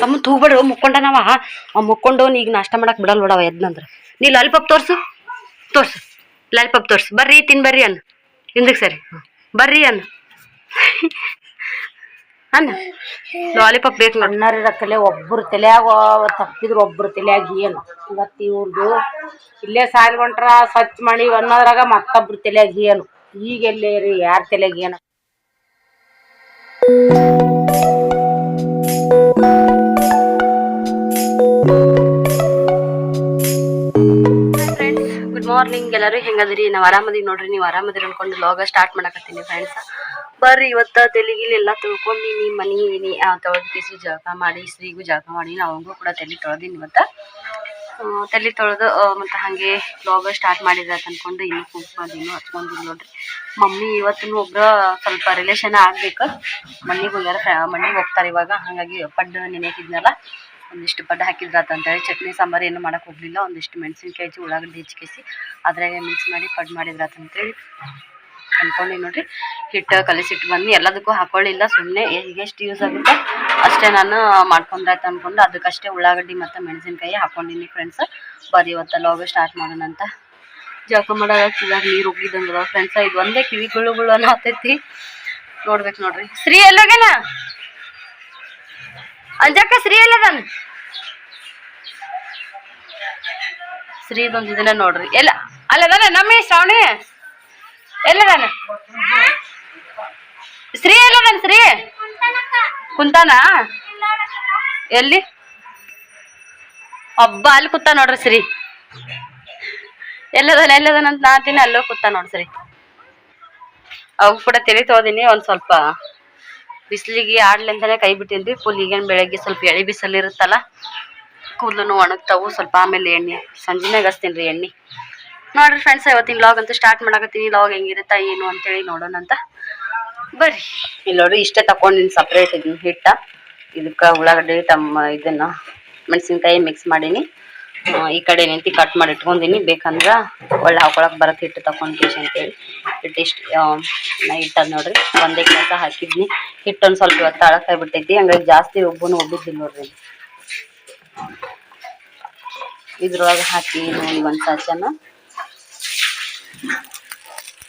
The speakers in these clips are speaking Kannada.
ತಮ್ಮ ತೂಗ್ಬೇಡ್ರಿ, ಮುಕ್ಕೊಂಡನವ. ಅವ್ ಮುಕ್ಕೊಂಡು ಈಗ ನಾಷ್ಟ ಮಾಡಕ್ ಬಿಡಲ್ ಬಿಡವ ಎದ್ನಂದ್ರ. ನೀ ಲಾಲಿಪಾಪ್ ತೋರ್ಸು ತೋರ್ಸು. ಲಾಲಿಪಾಪ್ ತೋರ್ಸು. ಬರ್ರಿ, ತಿನ್ ಬರ್ರಿ ಅನ್ನ. ಹಿಂದಕ್ ಸರಿ. ಬರ್ರಿ ಅನ್ನ. ಅನ್ನ. ಲಾಲಿಪಾಪ್ ಬೇಕು ಅಣ್ಣರ ತಲೆ ಒಬ್ಬರು ತಲೆಯಾಗ ತಪ್ಪಿದ್ರು ಒಬ್ರು ತಲೆಯಾಗಿ ಏನು. ಇವತ್ತು ಇವ್ರದ್ದು ಇಲ್ಲೇ ಸಾಲ್ಗೊಂಟ್ರ ಸ್ವಚ್ಛ ಮಾಡಿ ಅನ್ನೋದ್ರಾಗ ಮತ್ತೊಬ್ರು ತಲೆಯಾಗಿ ಏನು. ಈಗ ಎಲ್ಲೇ ರೀ ಯಾರ ತಲೆಯಾಗಿ ಏನು. ಮಾರ್ನಿಂಗ್ ಎಲ್ಲರೂ ಹೆಂಗದ್ರಿ? ನಾವು ಆರಾಮದಿ ನೋಡ್ರಿ, ನೀವು ಆರಾಮದಿರಿ ಅನ್ಕೊಂಡು ಲಾಗ ಸ್ಟಾರ್ಟ್ ಮಾಡಕತ್ತೀನಿ ಫ್ರೆಂಡ್ಸ್ ಬರ್ರಿ ಇವತ್ತ ತೆಲಿಗಿಲಿ ಎಲ್ಲ ನಿಮ್ಮ ಮನಿ ನೀ ತೊಳೆದು ಕಿಸಿ ಜಳಕ ಮಾಡಿ ಸ್ತ್ರೀಗೂ ಜಳಕ ಮಾಡಿ, ನಾವಂಗೂ ಕೂಡ ತಲೆ ತೊಳೆದೀನಿ ಇವತ್ತ. ತಲೆ ತೊಳೆದು ಮತ್ತು ಹಾಗೆ ಲಾಗ ಸ್ಟಾರ್ಟ್ ಮಾಡಿದ್ರೆ ಅನ್ಕೊಂಡು ಇನ್ನು ಕುಂಕುಮದಿನ್ನು ಹಚ್ಕೊಂಡಿಲ್ಲ ನೋಡ್ರಿ. ಮಮ್ಮಿ ಇವತ್ತಿನ ಒಬ್ರ ಸ್ವಲ್ಪ ರಿಲೇಷನ್ ಆಗ್ಬೇಕು. ಮಣ್ಣಿಗೆ ಹೋಗ್ಯಾರ ಮನೆಗೆ ಹೋಗ್ತಾರೆ ಇವಾಗ, ಹಾಗಾಗಿ ಪಡ್ಡು ನೆನೆಕಿದ್ನಲ್ಲ ಒಂದಿಷ್ಟು ಪಡ್ಡು ಹಾಕಿದ್ರಾತ ಅಂತೇಳಿ ಚಟ್ನಿ, ಸಾಂಬಾರು ಏನು ಮಾಡೋಕೆ ಹೋಗಲಿಲ್ಲ. ಒಂದಿಷ್ಟು ಮೆಣಸಿನ್ಕಾಯಿ ಹಚ್ಚಿ ಉಳ್ಳಾಗಡ್ಡಿ ಹೆಚ್ಚಿಕೇಸಿ ಅದ್ರಾಗೆ ಮಿಕ್ಸ್ ಮಾಡಿ ಪಡ್ ಮಾಡಿದ್ರಾತ ಅಂತೇಳಿ ಅನ್ಕೊಂಡು ನೋಡ್ರಿ. ಹಿಟ್ಟು ಕಲಿಸಿಟ್ಟು ಬಂದು ಎಲ್ಲದಕ್ಕೂ ಹಾಕೊಳ್ಳಿಲ್ಲ. ಸುಮ್ಮನೆ ಎಷ್ಟು ಯೂಸ್ ಆಗುತ್ತೆ. ಅಷ್ಟೇ ನಾನು ಮಾಡ್ಕೊಂಡ್ರಾಯ್ತು ಅಂದ್ಕೊಂಡು ಅದಕ್ಕಷ್ಟೇ ಉಳ್ಳಾಗಡ್ಡಿ ಮತ್ತು ಮೆಣಸಿನ್ಕಾಯಿ ಹಾಕೊಂಡಿನಿ ಫ್ರೆಂಡ್ಸ್ ಬರೀ ಇವತ್ತು ಲಾಗ ಸ್ಟಾರ್ಟ್ ಮಾಡೋಣ ಅಂತ. ಜಳಕ ಮಾಡಾಗ ಕಿವ್ಯಾಗ ನೀರು ಹೋಗಿದ್ದಂಗೆ ಫ್ರೆಂಡ್ಸ ಇದು ಒಂದೇ ಕಿವಿ ಗುಳು ಗುಳು ಅನ್ನೋ ಹತ್ತೈತಿ ನೋಡ್ಬೇಕು ನೋಡ್ರಿ. ಶ್ರೀ ಎಲ್ಲೋಗೇನ? ಅಂಜಕ್ಕ, ಶ್ರೀ ಎಲ್ಲದನ್? ಶ್ರೀ ಇದನ್ನ ನೋಡ್ರಿ. ಎಲ್ಲ ಅಲ್ಲದಾನ ನಮ್ಮ ಶ್ರಾವಣಿ? ಎಲ್ಲದಾನ? ಶ್ರೀ ಎಲ್ಲದನ್ ಶ್ರೀ? ಕುಂತಾನ? ಎಲ್ಲಿ? ಹಬ್ಬ ಅಲ್ಲಿ ಕುತ್ತ ನೋಡ್ರಿ ಶ್ರೀ. ಎಲ್ಲದನ ಎಲ್ಲದನ ಅಂತ ನಾತೀನಿ ಅಲ್ಲೋ ಕುತ್ತ ನೋಡ್ರಿ ಅವು ಕೂಡ ತಿಳಿತೋದಿನಿ ಒಂದ್ ಸ್ವಲ್ಪ ಬಿಸಿಲಿಗೆ ಆಡ್ಲಿಂದನೇ ಕೈ ಬಿಟ್ಟಿನ್ರಿ ಫುಲ್ ಈಗೇನು ಬೆಳಗ್ಗೆ ಸ್ವಲ್ಪ ಎಳೆ ಬಿಸಿಲು ಇರುತ್ತಲ್ಲ ಕೂದಲು ಒಣಗ್ತಾವು. ಸ್ವಲ್ಪ ಆಮೇಲೆ ಎಣ್ಣೆ ಸಂಜೆನಾಗ ಹಚ್ತೀನಿ ರೀ ಎಣ್ಣೆ. ನೋಡ್ರಿ ಫ್ರೆಂಡ್ಸ್ ಇವತ್ತಿನ ಲಾಗ್ ಅಂತೂ ಸ್ಟಾರ್ಟ್ ಮಾಡಕತ್ತೀನಿ. ಲಾಗ್ ಹೆಂಗಿರುತ್ತಾ, ಏನು ಅಂತೇಳಿ ನೋಡೋಣ ಅಂತ. ಬರ್ರಿ. ಇಲ್ಲಿ ನೋಡ್ರಿ, ಇಷ್ಟೇ ತಗೊಂಡಿನಿ ಸಪ್ರೇಟ್ ಇದನ್ನ ಹಿಟ್ಟ. ಇದಕ್ಕೆ ಉಳ್ಳಾಗಡ್ಡೆ, ತಮ್ಮ ಇದನ್ನ ಮೆಣಸಿನ್ಕಾಯಿ ಮಿಕ್ಸ್ ಮಾಡೀನಿ. ಈ ಕಡೆ ನಿಂತು ಕಟ್ ಮಾಡಿ ಇಟ್ಕೊಂಡಿನಿ. ಬೇಕಂದ್ರ ಒಳ್ಳೆ ಹಾಕೊಳಕ್ ಬರತ್ತೆ ಹಿಟ್ಟು ಅಂತ ಅಂತೇಳಿ. ಹಿಟ್ಟು ನಾ ಇಟ್ಟದ್ ನೋಡ್ರಿ. ಒಂದೇ ಕೆಲಸ ಹಾಕಿದ್ನಿ. ಹಿಟ್ಟೊಂದು ಸ್ವಲ್ಪ ಇವತ್ತು ಅಳಕಾಯಿ ಬಿಟ್ಟೈತಿ ಹಂಗಾಗಿ ಜಾಸ್ತಿ ಒಬ್ಬನು ಉಬ್ಬಿದ್ದಿಲ್ಲ ನೋಡ್ರಿ. ಇದ್ರೊಳಗೆ ಹಾಕಿ ನೋಡಿ ಒಂದ್ ಸಾಚನ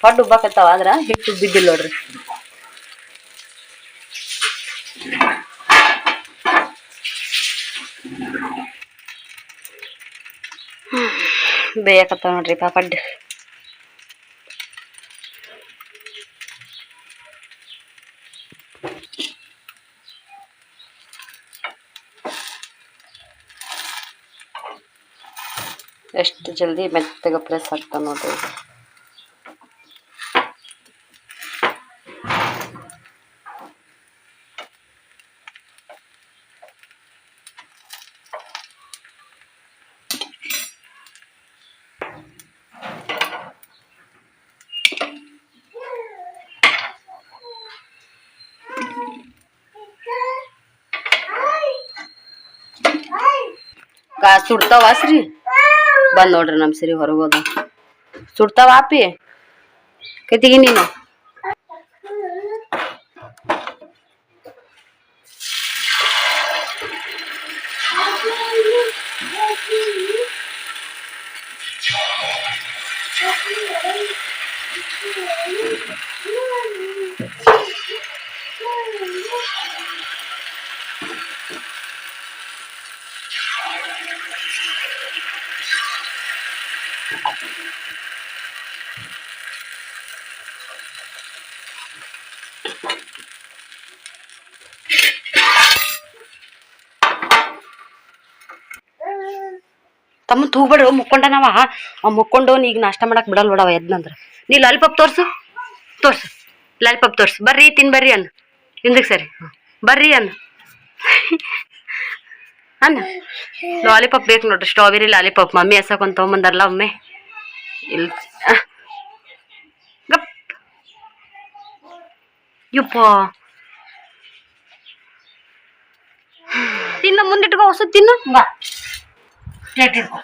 ಪಡ್ಡು ಉಬ್ಬಾಕತ್ತಾವ ಆದ್ರ ಹಿಟ್ಟು ಉಬ್ಬಿದ್ದಿಲ್ಲ ನೋಡ್ರಿ. ಬೇಯಕತ್ತಾವ ನೋಡ್ರಿ ಪಾಪಡ್ ಎಷ್ಟು ಜಲ್ದಿ ಮೆತ್ತಗೆ ಪ್ರೆಸ್ ಆಗ್ತಾವ ನೋಡ್ರಿ ಗಾ ಸುಡ್ತಾವ ಸ್ರಿ? ಬಂದ್ ನೋಡ್ರಿ ನಮ್ಮ ಸಿರಿ ಹೊರಗೋದ ಸುಡ್ತಾವ ಆಪಿ? ಕತಿಗಿ ನೀನು? ತಮ್ಮ ತೂಗ್ಬೇಡ್ರಿ ಮುಕ್ಕೊಂಡನವ. ಅವ್ ಮುಕ್ಕೊಂಡು ಈಗ ನಾಷ್ಟ ಮಾಡಕ್ ಬಿಡಲ್ ಬಿಡವ ಎದ್ನಂದ್ರ. ನೀ ಲಾಲಿಪಾಪ್ ತೋರ್ಸು. ತೋರ್ಸು. ಲಾಲಿಪಾಪ್ ತೋರ್ಸು. ಬರ್ರಿ, ತಿನ್ ಬರ್ರಿ ಅನ್ನ ಹಿಂದಕ್ಕೆ ಸರಿ. ಬರ್ರಿ ಅನ್ನ ಅನ್ನ ಲಾಲಿಪಾಪ್ ಬೇಕು ನೋಡ್ರಿ. Strawberry lollipop. ಮಮ್ಮಿ ಎಸಕೊಂಡ್ ತೊಗೊಂಬಂದಾರಲ್ಲ ಒಮ್ಮೆ. ಇಲ್ ಗಪ್ಪ ಗಪ್. ಯಪ್ಪ. ತಿನ್ನ, ಮುಂದಿಟ್ಕೋ ಹೊಸ ತಿನ್ನು. ಪ್ಲೇಟ್ ಹಿಡ್ಕೊ.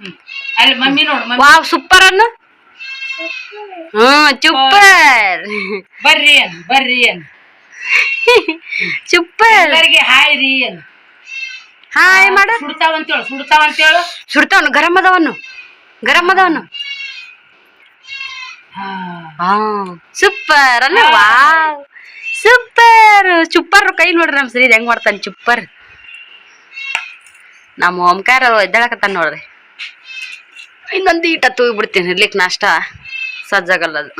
ಹ್ಮ್. ಅಲ್ಲಿ ಮಮ್ಮಿ ನೋಡು ಮಮ್ಮಿ. ವಾವ್ ಸೂಪರ್ ಅನ್ನು? ಹ್ಮ್ ಚುಪ್ಪರ್ ಬರ್ರಿ ಅನ್ ಬರ್ರಿ ಅನ್. ಚುಪ್ಪರ್ ಎಲ್ಲರಿಗೆ ಹಾಯ್ ರೀ ಅನ್. ಹಾಯ್ ಮಾಡ. ಸುಡ್ತಾವಂತೇಳು ಸುಡ್ತಾವಂತೇಳು ಸುಡ್ತಾವನು ಗರಂ ಅದಾವನು ಗರಂ ಅದಾವನು ಹಾ. ಸೂಪರ್ ಅಲ್ಲ ವಾವ್. ಸೂಪರ್ ಚುಪ್ಪರ್ ಕೈ ನೋಡ್ರಿ ನಮ್ ಸರಿ ಹೆಂಗ್ ಮಾಡ್ತಾನೆ ಚುಪ್ಪರ್ ನಮ್ಮ ಓಂಕಾರ ಎದ್ದಾಳಕತ್ತಾನ ನೋಡ್ರಿ. ಇನ್ನೊಂದು ಈಟ ತೂಗಿ ಬಿಡ್ತೀನಿ ಇರ್ಲಿಕ್ಕೆ ನಾಷ್ಟ ಸಜ್ಜಾಗಲ್ಲ ಅದು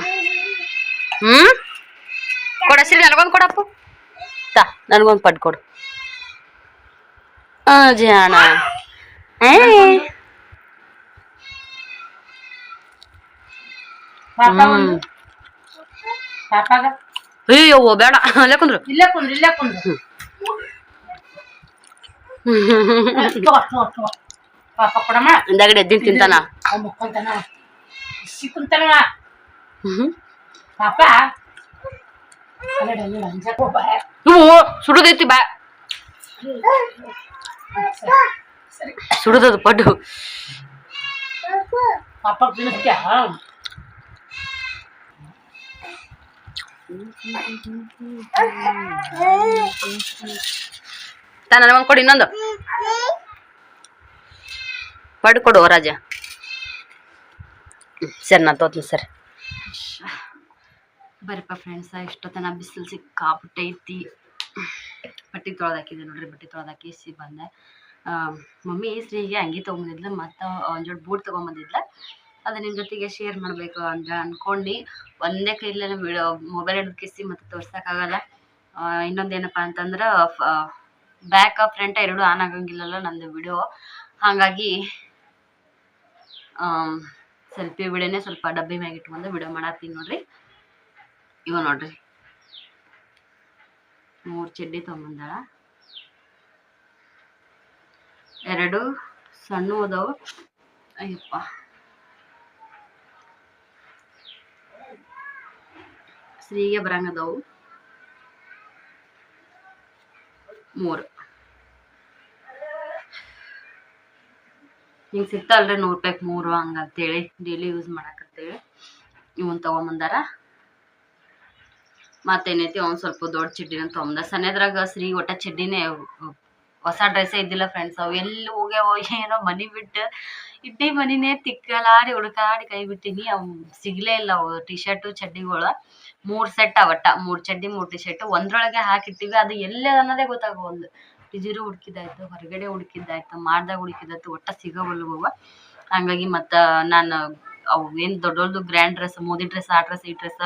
ಹ್ಮ್? ಕೊಡ ಸರಿ ನನಗೊಂದು ಕೊಡಪ್ಪು. ತಾ ನನಗೊಂದು ಪಡ್ ಕೊಡು. ಆ ಜಾಣ ಏ? ಪಾಪ ಒಂದು ಪಾಪಾಗ ಅಯ್ಯೋ ಬೇಡ. ಅಲ್ಲೇ ಕುಂದ್ರು. ಇಲ್ಲೇ ಕುಂದ್ರು ಇಲ್ಲೇ ಕುಂದ್ರು ತಗೋ ತಗೋ ತಗೋ ಪಾಪ ಕೊಡಮ್ಮ ಹಿಂದಾಗಡೆ ಎದ್ದಿನ ತಿಂತಾನ? ಸುಡುದೈತಿ ಬಾ. ಸುಡುದದು ಪಡ್ಡು. ಪಾಪ ತಾ ನನಗೊಂದು ಕೊಡು ಇನ್ನೊಂದು. ಪಡ್ ಕೊಡು ರಾಜ. ಸರಿ, ನಾನು ತೋತ್ನಿ ಸರ್. ಬರ್ರಿಪ್ಪ ಫ್ರೆಂಡ್ಸ ಇಷ್ಟೊತ್ತನ ಬಿಸಿಲು ಸಿಕ್ಕಾಪಟ್ಟೆ ಐತಿ. ಬಟ್ಟೆ ತೊಳ್ದಾಕಿದೆ ನೋಡ್ರಿ, ಬಟ್ಟೆ ತೊಳೆದಾಕಿಸಿ ಬಂದೆ. ಮಮ್ಮಿ ಶ್ರೀಗೆ ಅಂಗಿ ತೊಗೊಂಬಂದಿದ್ಲು, ಮತ್ತು ಒಂದು ಜೋಡಿ ಬೂಟ್ ತೊಗೊಂಬಂದಿದ್ಲು. ಅದು ನಿಮ್ಮ ಜೊತೆಗೆ ಶೇರ್ ಮಾಡಬೇಕು ಅಂದ್ರೆ ಅಂದ್ಕೊಂಡು ಒಂದೇ ಕೈಲೇ ಮೊಬೈಲ್ ಹಿಡಿದು ಕಿಸಿ ಮತ್ತು ತೋರ್ಸೋಕ್ಕಾಗಲ್ಲ ಇನ್ನೊಂದು ಏನಪ್ಪ ಅಂತಂದ್ರೆ ಬ್ಯಾಕ್ ಫ್ರಂಟ್ ಎರಡು ಆನ್ ಆಗಂಗಿಲ್ಲಲ್ಲ ನಂದು ವಿಡಿಯೋ ಹಾಗಾಗಿ ಸೆಲ್ಫಿ ವಿಡಿಯೋನೇ ಸ್ವಲ್ಪ ಡಬ್ಬಿ ಮ್ಯಾಗ ಇಟ್ಕೊಂಡು ವಿಡಿಯೋ ಮಾಡತ್ತೀನಿ ನೋಡ್ರಿ. ಇವ ನೋಡ್ರಿ. ಮೂರು ಚಡ್ಡಿ ತೊಗೊಂಬಂದಾಳ. ಎರಡು ಸಣ್ಣ ಅದಾವು. ಅಯ್ಯಪ್ಪ. ಸ್ತ್ರೀಗೆ ಬರಂಗದವು ಮೂರು. ಹಿಂಗ್ ಸಿಗ್ತಾವಲ್ರಿ ನೂರು ರೂಪಾಯಿಗೆ ಮೂರು ಹಂಗಂತೇಳಿ ಡೈಲಿ ಯೂಸ್ ಮಾಡಕತ್ತೇಳಿ ಇವನ್ ತೊಗೊಂಬಂದಾರ. ಮತ್ತೇನೈತಿ, ಅವ್ನು ಸ್ವಲ್ಪ ದೊಡ್ಡ ಚಡ್ಡಿನ ತೊಗೊಂಬಂದ ಸಣ್ಣದ್ರಾಗ ಶ್ರೀ ಒಟ್ಟ ಚಡ್ಡಿನೇ, ಹೊಸ ಡ್ರೆಸ್ಸೇ ಇದ್ದಿಲ್ಲ ಫ್ರೆಂಡ್ಸ್ ಅವು ಎಲ್ಲಿ ಹೋಗ್ಯಾವ ಏನೋ ಮನಿ ಬಿಟ್ಟು ಇಡ್ಡಿ ಮನಿನೇ ತಿಕ್ಕಲಾಡಿ ಹುಡುಕಾಡಿ ಕೈ ಬಿಟ್ಟಿನಿ. ಅವು ಸಿಗ್ಲೇ ಇಲ್ಲ ಅವು ಟಿ ಶರ್ಟು ಚಡ್ಡಿಗಳು. ಮೂರು ಸೆಟ್ ಅವಟ್ಟ, ಮೂರ್ ಚಡ್ಡಿ, ಮೂರ್ ಟಿ ಶರ್ಟ್ ಒಂದ್ರೊಳಗೆ ಹಾಕಿಟ್ಟಿವಿ ಅದು ಎಲ್ಲೇ ಅನ್ನೋದೇ ಒಂದು ಟಿಜಿರು ಹುಡುಕಿದ್ದಾಯ್ತು, ಹೊರಗಡೆ ಹುಡುಕಿದ್ದಾಯ್ತು, ಮಾಡ್ದಾಗ ಹುಡುಕಿದ್ದಾಯ್ತು, ಒಟ್ಟ ಸಿಗವಲ್ವ ಹಂಗಾಗಿ ಮತ್ತು ನಾನು ಅವು ಏನು ದೊಡ್ಡದು ಗ್ರ್ಯಾಂಡ್ ಡ್ರೆಸ್ ಮೋದಿ ಡ್ರೆಸ್ ಆ ಡ್ರೆಸ್ ಈ ಡ್ರೆಸ್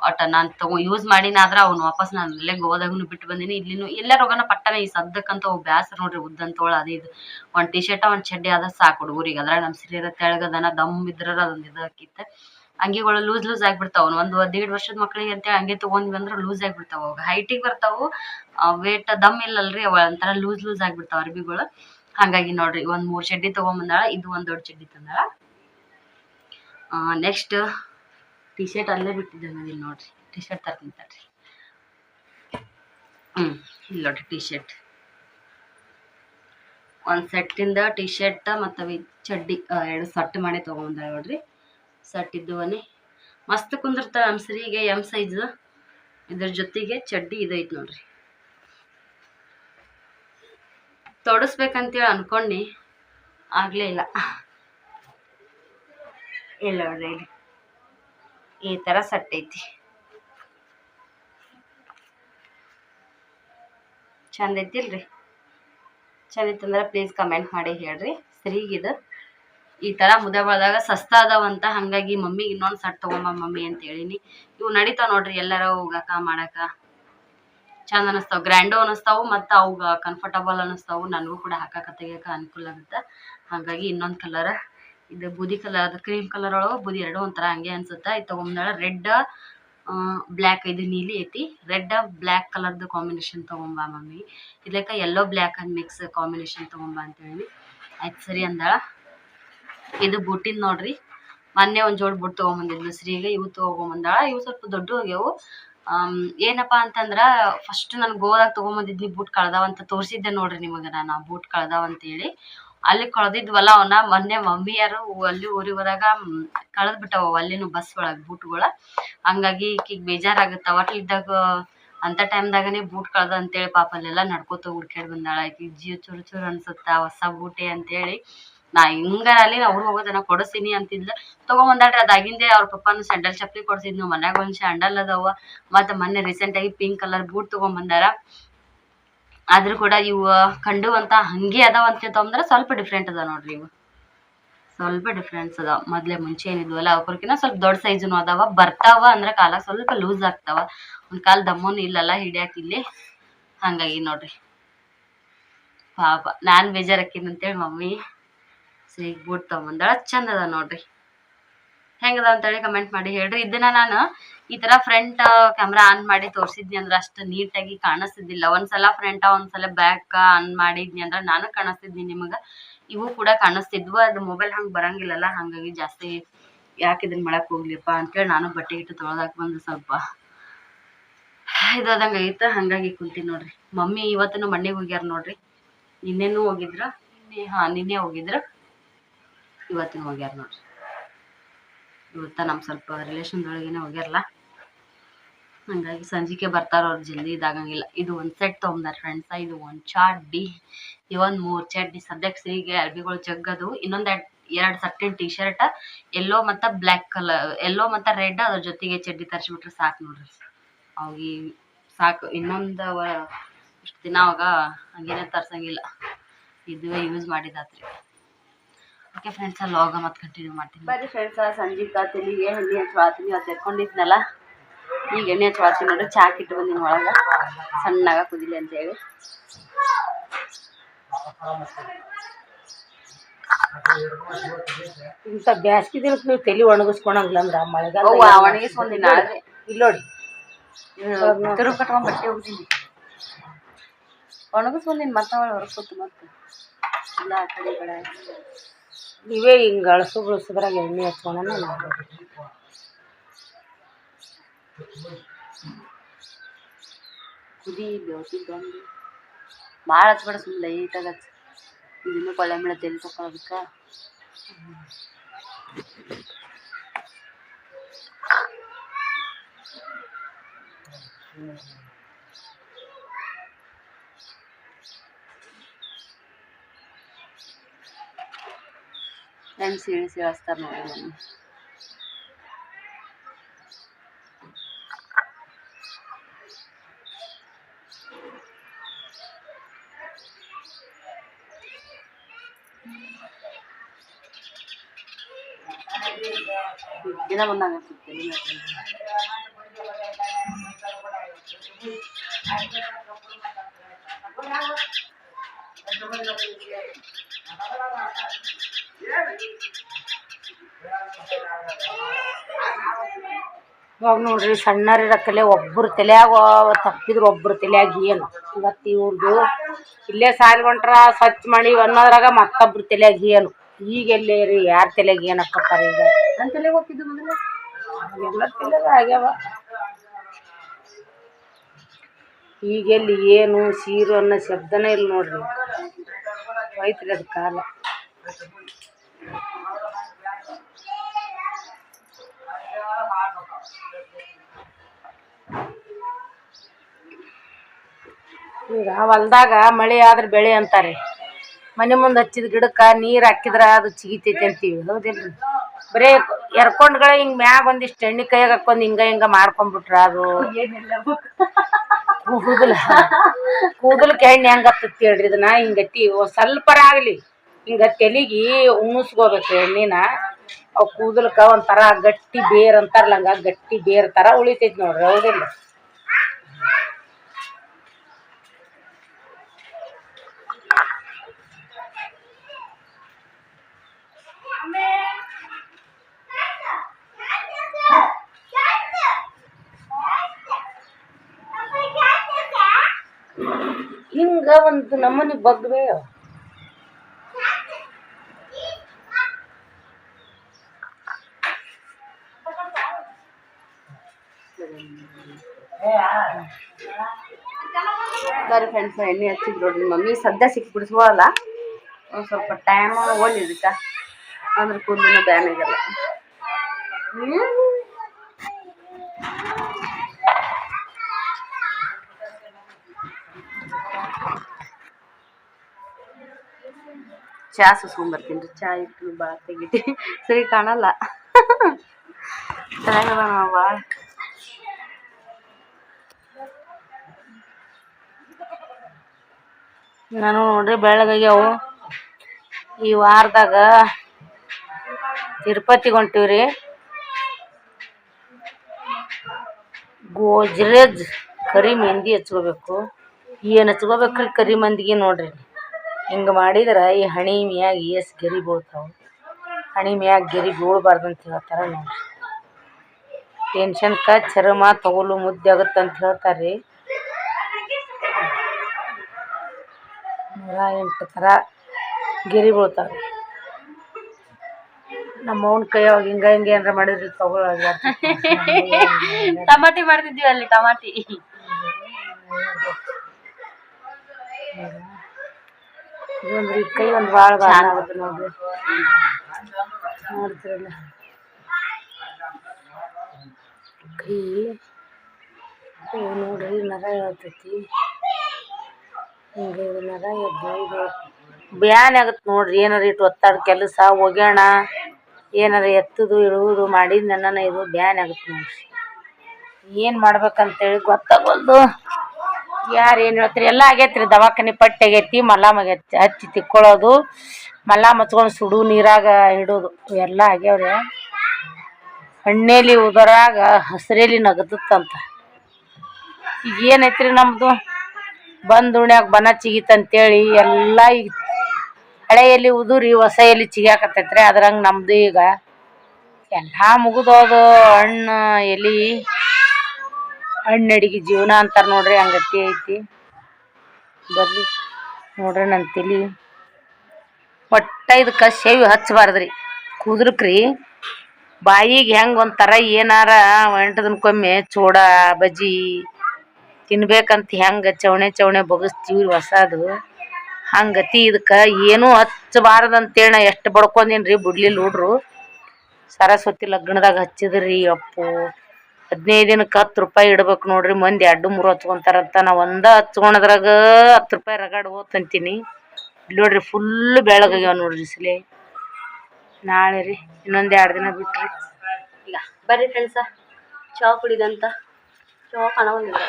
ಒಟ್ಟ ನಾನು ತಗೋ ಯೂಸ್ ಮಾಡಿನಾದ್ರೆ ಅವ್ನು ವಾಪಸ್ ನಾನು ಇಲ್ಲೇ ಹೋದಾಗನು ಬಿಟ್ಟು ಬಂದೀನಿ. ಇಲ್ಲಿನೂ ಎಲ್ಲೇ ರೋಗನ ಪಟ್ಟನೆ ಈ ಸದ್ದಕ್ಕಂತ ಅವು ಬ್ಯಾಸರ ನೋಡ್ರಿ ಉದ್ದಂತೋಳ ಅದು ಇದು. ಒಂದು ಟಿ ಶರ್ಟ್ ಒಂದು ಚಡ್ಡಿ ಆದ್ರೆ ಸಾಕು. ಹುಡುಗರಿಗೆ ಅದ್ರಾಗ ನಮ್ಮ ಸೀರೆ ತೆಳಗದನ ದಮ್ ಇದ್ರ ಅದೊಂದು ಇದು ಆಕಿತ್ತು ಅಂಗಿಗಳು ಲೂಸ್ ಲೂಸ್ ಆಗಿಬಿಡ್ತಾವ. ಒಂದು ದೇಡ್ ವರ್ಷದ ಮಕ್ಕಳಿಗೆ ಅಂತೇಳಿ ಹಂಗೆ ತೊಗೊಂಡ್ವಿ ಅಂದ್ರೆ ಲೂಸ್ ಆಗಿಬಿಡ್ತಾವ ಅವಾಗ. ಹೈಟಿಗೆ ಬರ್ತಾವು. ವೇಟ್ ದಮ್ ಇಲ್ಲಲ್ರಿ ಅವ ಒಂಥರ ಲೂಸ್ ಲೂಸ್ ಆಗಿಬಿಡ್ತಾವ ಅರ್ಬಿಗಳು. ಹಾಗಾಗಿ ನೋಡ್ರಿ, ಒಂದು ಮೂರು ಚಡ್ಡಿ ತೊಗೊಂಬಂದಾಳ ಇದು ಒಂದು ದೊಡ್ಡ ಚಡ್ಡಿ ತಂದಾಳ. ನೆಕ್ಸ್ಟ್ ಟಿ ಶರ್ಟ್ ಅಲ್ಲೇ ಬಿಟ್ಟಿದ್ದೆ ಇಲ್ಲಿ ನೋಡ್ರಿ. ಟಿ ಶರ್ಟ್ ತರ್ತೀನಿ ತಡ್ರಿ. ಹ್ಞೂ ಇಲ್ಲಿ ನೋಡ್ರಿ ಟಿ ಶರ್ಟ್ ಒಂದು ಸೆಟ್ಟಿಂದ ಟಿ ಶರ್ಟ್ ಮತ್ತು ಚಡ್ಡಿ ಎರಡು ಸಟ್ ಮಾಡಿ ತೊಗೊಂಬಂದಾಳ ನೋಡ್ರಿ. ಸಟ್ ಇದ್ದವನೇ ಮಸ್ತ್ ಕುಂದಿರ್ತಾವೆ ನಮ್ಮ ಸರಿಗೆ ಎಂ ಸೈಜ್ ಇದ್ರ ಜೊತೆಗೆ ಚಡ್ಡಿ ಇದೈತ್ ನೋಡ್ರಿ. ತೊಡಸ್ಬೇಕಂತೇಳಿ ಅನ್ಕೊಂಡಿ. ಆಗಲೇ ಇಲ್ಲ. ಇಲ್ಲ ನೋಡ್ರಿ, ಇಲ್ಲಿ. ಈ ತರ ಸಟ್ಟೈತಿ ಚಂದ ಐತಿಲ್ರಿ. ಚಂದ ಐತಂದ್ರೆ ಪ್ಲೀಸ್ ಕಮೆಂಟ್ ಮಾಡಿ ಹೇಳ್ರಿ. ಸರಿಗಿದು ಈ ಥರ ಮುದ್ದೆ ಬಳದಾಗ ಸಸ್ತಾದವಂತ ಅದಾವಂತ ಹಾಗಾಗಿ ಮಮ್ಮಿಗೆ ಇನ್ನೊಂದು ಸಟ್ ತೊಗೊಂಬ ಮಮ್ಮಿ ಅಂತ ಹೇಳಿನಿ ಇವು ನಡೀತಾವ ನೋಡ್ರಿ ಎಲ್ಲಾರ ಹೋಗಾಕ ಮಾಡಾಕ. ಚಂದ ಅನಿಸ್ತಾವ ಗ್ರ್ಯಾಂಡು ಅನಿಸ್ತಾವು ಮತ್ತು ಅವು ಕಂಫರ್ಟಬಲ್ ಅನಿಸ್ತಾವು, ನನಗೂ ಕೂಡ ಹಾಕಕ್ಕೆ ತೆಗಿಯೋಕೆ ಅನುಕೂಲ ಆಗುತ್ತೆ. ಹಾಗಾಗಿ ಇನ್ನೊಂದು ಕಲರ್ ಇದು ಬೂದಿ ಕಲರ್ ಕ್ರೀಮ್ ಕಲರ್ ಒಳಗೆ ಬೂದಿ ಎರಡು ಒಂಥರ ಹಂಗೆ ಅನ್ಸುತ್ತೆ. ಇದು ತೊಗೊಂಬಂದಾಳ ರೆಡ್ ಬ್ಲ್ಯಾಕ್ ಇದು ನೀಲಿ ಐತಿ. ರೆಡ್, ಬ್ಲ್ಯಾಕ್ ಕಲರ್ದು ಕಾಂಬಿನೇಷನ್ ತೊಗೊಂಬ ಮಮ್ಮಿ. ಇದಕ್ಕ yellow black and mix combination ತೊಗೊಂಬ ಅಂತ ಹೇಳಿ ಆಯ್ತು ಸರಿ ಅಂದಾಳ. ಇದು ಬುಟ್ಟಿನ ನೋಡ್ರಿ. ಮೊನ್ನೆ ಒಂದು ಜೋಡಿ ಬೂಟ್ ತೊಗೊಂಬಂದಿದ್ಲು. ಶ್ರೀಗೆ ಇವು ತೊಗೊಂಬಂದಾಳ. ಇವು ಸ್ವಲ್ಪ ದೊಡ್ಡ ಹೋಗ್ಯಾವು ಏನಪ್ಪ ಅಂತಂದ್ರ ಫಸ್ಟ್ ನಾನು ಗೋವಾದಾಗ ತೊಗೊಂಬಂದಿದ್ನಿ ಬೂಟ್ ಕಳ್ದಾವ ಅಂತ ತೋರಿಸಿದ್ದೆ ನೋಡ್ರಿ ನಿಮಗೆ ನಾನು ಬೂಟ್ ಕಳ್ದಾವ ಅಂತೇಳಿ. ಅಲ್ಲಿ ಕಳ್ದಿದ್ವಲ್ಲ ಅವನ್ನ ಮೊನ್ನೆ ಮಮ್ಮಿಯರು ಅಲ್ಲಿ ಊರಿಗೆ ಹೋದಾಗ ಕಳೆದ್ ಬಿಟ್ಟವ ಅಲ್ಲಿನೂ ಬಸ್ ಒಳಗೆ ಬೂಟ್ಗಳ ಹಂಗಾಗಿ ಈಕಿಗೆ ಬೇಜಾರಾಗುತ್ತೆ. ಇದ್ದಾಗ, ಅಂತ ಟೈಮ್ದಾಗನೇ ಬೂಟ್ ಕಳ್ದ ಅಂತೇಳಿ ಪಾಪ ಅಲ್ಲೆಲ್ಲ ನಡ್ಕೋತ ಹುಡ್ಕ್ಯಾಡ್ ಬಂದಾಳ. ಈಕಿ ಜೀವ ಚೂರು ಚೂರು ಅನ್ಸುತ್ತ, ಹೊಸ ಬೂಟೆ ಅಂತೇಳಿ. ನಾ ಹಿಂಗಾರಲ್ಲಿ ಅವ್ರು ಹೋಗೋದನ್ನ ಕೊಡಿಸ್ತೀನಿ ಅಂತಿದ್ಲ. ತಗೊಂಬಂದಾಡ್ರಿ ಅದಾಗಿಂದೆ ಅವ್ರ ಪಪ್ಪನು ಸ್ಯಾಂಡಲ್ ಚಪ್ಪಲಿ ಕೊಡ್ಸಿದ್ನು ಮನ್ಯಾಗ ಒಂದ್ ಸ್ಯಾಂಡಲ್ ಅದಾವ. ಮತ್ತೆ ಮೊನ್ನೆ ರೀಸೆಂಟ್ ಆಗಿ ಪಿಂಕ್ ಕಲರ್ ಬೂಟ್ ತಗೊಂಬಂದಾರ. ಆದ್ರೂ ಕೂಡ ಇವು ಕಂಡು ಅಂತ ಹಂಗೆ ಅದಾವ ಅಂತ ತೊಂದ್ರೆ ಸ್ವಲ್ಪ ಡಿಫ್ರೆಂಟ್ ಅದ ನೋಡ್ರಿ ಇವು. ಸ್ವಲ್ಪ ಡಿಫ್ರೆನ್ಸ್ ಅದಾವ. ಮೊದ್ಲೇ ಮುಂಚೆ ಏನಿದ್ವಲ್ಲ ಅವಕ್ಕಿಂತ ಸ್ವಲ್ಪ ದೊಡ್ಡ ಸೈಜುನು ಅದಾವ. ಬರ್ತಾವ ಅಂದ್ರೆ ಕಾಲ ಸ್ವಲ್ಪ ಲೂಸ್ ಆಗ್ತಾವ. ಒಂದ್ ಕಾಲ ದಮ್ಮನು ಇಲ್ಲಲ್ಲ, ಹಿಡಿಯಾಕ ಇಲ್ಲಿ. ಹಂಗಾಗಿ ನೋಡ್ರಿ. ಪಾಪ, ನಾನ್ ಬೇಜಾರಕ್ಕಿನಂತೇಳಿ ಮಮ್ಮಿ. ಸೀಗ್ ಬೂಟ್ ತಗೊಂಬಂದಾಳ ಚಂದ ಅದ ನೋಡ್ರಿ. ಹೆಂಗದ ಅಂತೇಳಿ ಕಮೆಂಟ್ ಮಾಡಿ ಹೇಳ್ರಿ. ಇದನ್ನ ನಾನು ಈ ತರ ಫ್ರಂಟ್ ಕ್ಯಾಮ್ರಾ ಆನ್ ಮಾಡಿ ತೋರಿಸಿದ್ನಿ ಅಂದ್ರೆ ಅಷ್ಟು ನೀಟಾಗಿ ಕಾಣಿಸ್ತಿದ್ದಿಲ್ಲ. ಒಂದ್ಸಲ ಫ್ರಂಟ್ ಒಂದ್ಸಲ ಬ್ಯಾಕ್ ಆನ್ ಮಾಡಿದ್ನಿ ಅಂದ್ರೆ ನಾನು ಕಾಣಿಸ್ತಿದ್ನಿ ನಿಮಗ. ಇವು ಕೂಡ ಕಾಣಿಸ್ತಿದ್ವು. ಅದು ಮೊಬೈಲ್ ಹಂಗ್ ಬರಂಗಿಲ್ಲಲ್ಲ, ಹಂಗಾಗಿ ಜಾಸ್ತಿ ಯಾಕೆ ಇದನ್ನ ಮಾಡಕ್ ಹೋಗ್ಲಿಪ್ಪ ಅಂತೇಳಿ ನಾನು ಬಟ್ಟೆ ಇಟ್ಟು ತೊಳ್ದಾಕ್ ಬಂದು ಸ್ವಲ್ಪ. ಇದಾದಂಗ ಐತ, ಹಂಗಾಗಿ ಕುಂತೀನಿ ನೋಡ್ರಿ. ಮಮ್ಮಿ ಇವತ್ತನು ಮಣ್ಣಿಗೆ ಹೋಗ್ಯಾರ ನೋಡ್ರಿ. ನಿನ್ನೆನೂ ಹೋಗಿದ್ರು? ನಿನ್ನೆ, ಹಾ, ನಿನ್ನೆ ಹೋಗಿದ್ರ. ಇವತ್ತಿನ ಹೋಗ್ಯಾರ ನೋಡ್ರಿ. ಇವತ್ತ ನಮ್ಮ ಸ್ವಲ್ಪ ರಿಲೇಷನ್ದೊಳಗೇನೆ ಹೋಗ್ಯಾರಲ್ಲ ಹಂಗಾಗಿ ಸಂಜಿಕೆ ಬರ್ತಾರ ಅವ್ರು ಜಲ್ದಿ ಇದಾಗಂಗಿಲ್ಲ. ಇದು ಒಂದು ಸೆಟ್ ತೊಗೊಂಡಾರ ಫ್ರೆಂಡ್ಸ ಇದು ಒಂದು ಚಾಡ್ಡಿ ಇವೊಂದು ಮೂರ್ ಚಡ್ಡಿ ಸದ್ಯಕ್ಕೆ ಸಿರಿಗೆ ಅರ್ಬಿಗಳು ಜಗ್ಗದು ಇನ್ನೊಂದ್ ಎರಡು ಸಟ್ಟಿನ ಟಿ ಶರ್ಟ್ ಎಲ್ಲೋ ಮತ್ತ ಬ್ಲ್ಯಾಕ್ ಕಲರ್ ಎಲ್ಲೋ ಮತ್ತು ರೆಡ್ ಅದ್ರ ಜೊತೆಗೆ ಚಡ್ಡಿ ತರಿಸ್ಬಿಟ್ರೆ ಸಾಕು ನೋಡ್ರಿ. ಅವಾಗಿ ಸಾಕು. ಇನ್ನೊಂದು ಇಷ್ಟ ದಿನ ಅವಾಗ ಹಂಗೇನೆ ತರ್ಸಂಗಿಲ್ಲ. ಇದುವೇ ಯೂಸ್ ಮಾಡಿದಾತ್ರಿ ಓಕೆ ಫ್ರೆಂಡ್ಸ್ ಅಲ್ಲಿ ಹೋಗ ಮತ್ತೆ ಕಂಟಿನ್ಯೂ ಮಾಡ್ತೀನಿ. ಬರೀ ಫ್ರೆಂಡ್ಸ ಸಂಜೀಕ ತಲೆಗೆ ಎಣ್ಣೆ ಹಚ್ಕೊಳತ್ತೀನಿ ಅದು ತೆಕ್ಕೊಂಡಿದ್ನಲ್ಲ ಈಗ ಎಣ್ಣೆ ಹಚ್ಕೊಳತ್ತೀನಿ ನೋಡ್ರಿ ಚಾಕ್ ಇಟ್ಟು ಬಂದಿನ ಒಳಗೆ. ಸಣ್ಣಾಗ ಕುದಿಲಿ ಅಂತೇಳಿ. ಇಂಥ ಬ್ಯಾಸ್ಗಿ ದಿನಕ್ಕೆ ನೀವು ತಲೆ ಒಣಗಿಸ್ಕೊಳಂಗಿಲ್ಲ ಅಂದ್ರೆ ಮಳೆಗಾಲ ಅವ್ವ ಒಣಗಿಸ್ಕೊಂಡಿ ನಾಳೆ ಇಲ್ಲಿ ನೋಡಿ. ತಿರುಗಿ ಕಟ್ಕೊಂಡ್ ಬಟ್ಟೆ ಹೋಗ್ತೀನಿ ಒಣಗಿಸ್ಕೊಂದಿನಿ ಮತ್ತೆ ಅವಳು ಹೊರಕೊತ್ತು ಮತ್ತೆ. ಇಲ್ಲ ಆ ಕಡೆ ಕಡೆ. ನೀವೇ ಹಿಂಗೆ ಅಳಸು ಬಳಸಿದ್ರಾಗ ಎಣ್ಣೆ ಹಚ್ಕೊಳನ ನಾವು ಕುದಿ ಬೆಳ್ಸಿದ್ದೊಂದು ಭಾಳ ಹಚ್ಬೇಡ ಸುಮ್ಮನೆ ಲೈಟಾಗಿ ಹಚ್ಚ. ಇದನ್ನು ಕೊಳ್ಳೆ ಮೇಲೆ ತೆಲಿ ತಗೊಳೋದಕ್ಕೆ ಹೆಂಗೆ ಸೀಳಿ ಸೀಳಿಸ್ತಾರೆ ನೋಡಿ ನನ್ನ ದಿನ ಬಂದಂಗೆ ಅನ್ಸುತ್ತೆ ಇವಾಗ ನೋಡ್ರಿ ಸಣ್ಣರಿರಕ್ಕಲೆ ಒಬ್ರು ತಲೆಯಾಗ ತಪ್ಪಿದ್ರು ಒಬ್ಬರು ತಲೆಯಾಗ ಏನು? ಇವತ್ತು ಇವ್ರದ್ದು ಇಲ್ಲೇ ಸಾಲ್ಗೊಂಟ್ರ ಸ್ವಚ್ಛ ಮಾಡಿ ಅನ್ನೋದ್ರಾಗ ಮತ್ತೊಬ್ರು ತಲೆಯಾಗ ಏನು? ಈಗ ಎಲ್ಲೇ ರೀ? ಯಾರ ತಲೆಗೆ ಏನು ರೀ ಈಗ? ನನ್ನ ತಲೆ ಹೋಗ್ತಿದ್ದು ಮೊದಲು? ಎಲ್ಲ ತಲೆ ಆಗ್ಯಾವ. ಈಗೆಲ್ಲಿ ಏನು? ಸೀರು ಅನ್ನೋ ಶಬ್ದನೇ ಇಲ್ಲ ನೋಡ್ರಿ. ಹೋಯ್ತ್ರಿ ಅದು ಕಾಲ. ಈಗ ಹೊಲ್ದಾಗ ಮಳೆ ಆದ್ರೆ ಬೆಳೆ ಅಂತಾರೆ. ಮನೆ ಮುಂದೆ ಹಚ್ಚಿದ ಗಿಡಕ್ಕೆ ನೀರು ಹಾಕಿದ್ರೆ ಅದು ಚಿಗಿತೈತಿ ಅಂತೀವಿ. ಹೌದಿಲ್ರಿ ಬರೇ ಎರ್ಕೊಂಡ್ಗಳೇ ಹಿಂಗ್ ಮ್ಯಾಗ ಒಂದಿಷ್ಟು ಎಣ್ಣೆ ಕೈಯಾಗ ಹಾಕೊಂಡು ಹಿಂಗ ಹಿಂಗ ಮಾಡ್ಕೊಂಡ್ಬಿಟ್ರ ಅದು. ಕೂದಲ ಕೂದಲಕ್ಕೆ ಎಣ್ಣೆ ಹೆಂಗ್ ಹತ್ತತಿ ಹೇಳ್ರಿ ಇದನ್ನ? ಹಿಂಗಟ್ಟಿ ಸ್ವಲ್ಪರ ಆಗ್ಲಿ. ಹಿಂಗ ತೆಲಿಗಿ ಉಣಿಸ್ಕೋಬೇಕು ಎಣ್ಣೆನ. ಅವ್ ಕೂದಲಕ್ಕ ಒಂಥರ ಗಟ್ಟಿ ಬೇರ್ ಅಂತಾರಲ್ಲ ಹಂಗ ಗಟ್ಟಿ ಬೇರ್ ತರ ಉಳಿತೈತಿ ನೋಡ್ರಿ. ಹೌದಿಲ್ಲ ಹಿಂಗ ಒಂದು ನಮೂನಿ ಬಗ್ವೆ ಬರ್ರಿ ಫ್ರೆಂಡ್ಸ್ ಎಣ್ಣೆ ಹಚ್ಚಿದ್ರು ನೋಡ್ರಿ. ಮಮ್ಮಿ ಸದ್ಯ ಸಿಕ್ಕಿ ಬಿಡಿಸ್ಬೋದಲ್ಲ ಒಂದು ಸ್ವಲ್ಪ ಟೈಮ್ ಓಲಿ ಇದಕ್ಕೆ ಅಂದ್ರೆ ಕೂದಲು ಬ್ಯಾನ್ ಆಗಲ್ಲ. ಚಾ ಸುಸ್ಕೊಂಬರ್ತೀನಿ ರೀ. ಚಾ ಇಟ್ಟು ಭಾಳ ತೆಗಿತಿ ಸರಿ, ಕಾಣಲ್ಲ. ನಾವು ಭಾಳ ನಾನು ನೋಡ್ರಿ ಬೆಳಗಾಗ್ಯಾವು ಈ ವಾರದಾಗ ತಿರುಪತಿಗೆ ರೀ. ಗೋಜ್ರೇಜ್ ಕರಿ ಮೆಹಂದಿ ಹಚ್ಕೋಬೇಕು. ಏನು ಹಚ್ಕೋಬೇಕ್ರಿ ಕರಿ ಮಂದಿಗೆ ನೋಡ್ರಿ. ಹಿಂಗೆ ಮಾಡಿದ್ರೆ ಈ ಹಣಿ ಮ್ಯಾಗ ಏಸ್ ಗೆರಿ ಬೀಳ್ತಾವೆ. ಹಣಿ ಮ್ಯಾಗ ಗೆರಿ ಬೀಳ್ಬಾರ್ದು ಅಂತ ಹೇಳ್ತಾರೆ ನೋಡ್ರಿ. ಟೆನ್ಷನ್ಕ ಚರ್ಮ ತಗೊಲು ಮುದ್ದೆ ಆಗುತ್ತೆ ಅಂತ ಹೇಳ್ತಾರೆ ರೀ ನೂರ ಎಂಟು ಥರ ಗೆರಿ ಬೀಳ್ತಾವೆ. ನಮ್ಮ ಅವ್ನ ಕೈಯಾಗ ಹಿಂಗ ಹಿಂಗೆ ಏನಾರ ಮಾಡಿದ್ರಿ ತಗೊಳಗ ಟಮಾಟಿ ಮಾಡ್ತಿದ್ವಿ ಅಲ್ಲಿ ಟಮಾಟಿ. ಇದೊಂದ್ರಿ ಕೈ ಒಂದು ಭಾಳ ಭಾಳ ಆಗುತ್ತೆ ನೋಡ್ರಿ. ನೋಡ್ತಿರಲ್ಲ. ಕೈ. ನೋಡ್ರಿ ನರ ಹೇಳ್ತೈತಿ ಹಿಂಗೆ ನರ ಎದ್ದು ಇದು ಬ್ಯಾನ್ ಆಗತ್ತೆ ನೋಡ್ರಿ. ಏನಾರ ಇಟ್ಟು ಒತ್ತಾಡ ಕೆಲಸ ಒಗ್ಯಾಣ ಏನಾರ ಎತ್ತದು ಇಳುವುದು ಮಾಡಿದ ನನ್ನ ಇದು ಬ್ಯಾನ್ ಆಗತ್ತೆ ನೋಡ್ರಿ. ಏನು ಮಾಡ್ಬೇಕಂತೇಳಿ ಗೊತ್ತಾಗಲ್ದು. ಯಾರು ಏನು ಹೇಳ್ತೀರಿ? ಎಲ್ಲ ಆಗೈತ್ರಿ ದವಾಖಾನೆ ಪಟ್ಟಿ ಆಗೈತಿ ಮಲಾಮ್ ಆಗೈತಿ, ಹಚ್ಚಿ ತಿಕ್ಕೊಳ್ಳೋದು ಮಲಾಮ್ ಹಚ್ಕೊಂಡು ಸುಡು ನೀರಾಗ ಇಡೋದು, ಎಲ್ಲ ಆಗ್ಯಾವ್ರಿ. ಹಣ್ಣೇಲಿ ಉದರಾಗ ಹಸಿರೇಲಿ ನಗದತ್ತಂತ. ಈಗ ಏನೈತ್ರಿ ನಮ್ಮದು ಬಂದು ಉಣ್ಯಾಗ ಬನ ಚಿಗಿತಂತೇಳಿ ಎಲ್ಲ ಈಗ ಹಳೆ ಉದುರಿ ಹೊಸ ಎಲೆ ಚಿಗಾಕತ್ತೈತ್ರಿ ಅದ್ರಂಗೆ ನಮ್ದು ಈಗ. ಎಲ್ಲ ಮುಗಿದೋದು ಹಣ್ಣು, ಎಲೆ. ಹಣ್ಣು ಅಡಿಗೆ ಜೀವನ ಅಂತಾರ ನೋಡ್ರಿ ಹಂಗತಿ ಐತಿ. ಬರ್ರಿ, ನೋಡ್ರಿ ನನ್ನ ತಲಿ. ಒಟ್ಟ ಇದಕ್ಕೆ ಸೇವಿ ಹಚ್ಚಬಾರ್ದ್ರಿ. ಕುದ್ರಕ್ರಿ, ಬಾಯಿಗೆ ಹೆಂಗೆ ಒಂಥರ ಏನಾರ ಎಂಟು ದಿನಕ್ಕೊಮ್ಮೆ ಚೂಡ, ಬಜ್ಜಿ ತಿನ್ಬೇಕಂತ ಹೆಂಗೆ ಚವಣೆ ಚವಣೆ ಬಗಸ್ತೀವಿ ಹೊಸದು. ಹಂಗತಿ ಇದಕ್ಕೆ ಏನೂ ಹಚ್ಚಬಾರ್ದಂತೇಳಿ ಎಷ್ಟು ಬಡ್ಕೊಂಡೀನಿ ರೀ ಬಿಡ್ಲಿಲ್ಲ ಹುಡ್ರು ಸರಸ್ವತಿ ಲಗ್ನದಾಗ ಹಚ್ಚಿದ್ರಿ, ಅಪ್ಪು. ಹದಿನೈದು ದಿನಕ್ಕೆ ಹತ್ತು ರೂಪಾಯಿ ಇಡ್ಬೇಕು ನೋಡ್ರಿ ಮಂದಿ ಎರಡು ಮೂರು ಹಚ್ಕೊಂತಾರಂತ ನಾವು ಒಂದ ಹಚ್ಕೊಳದ್ರಾಗ ಹತ್ತು ರೂಪಾಯಿ ರಗಡ್ ಹೋತಂತೀನಿ ಇಲ್ಲಿ ನೋಡ್ರಿ ಫುಲ್ ಬೆಳಗಾಗ್ಯಾವ ನೋಡ್ರಿ ಸಿಲೆ. ನಾಳೆ ರೀ ಇನ್ನೊಂದು ಎರಡು ದಿನ ಬಿಟ್ರಿ. ಇಲ್ಲ ಬರ್ರಿ ಫ್ರೆಂಡ್ಸ ಚಾ ಕುಡಿದಂತ. ಚಾ ಕಾಣವಂಗಿಲ್ಲ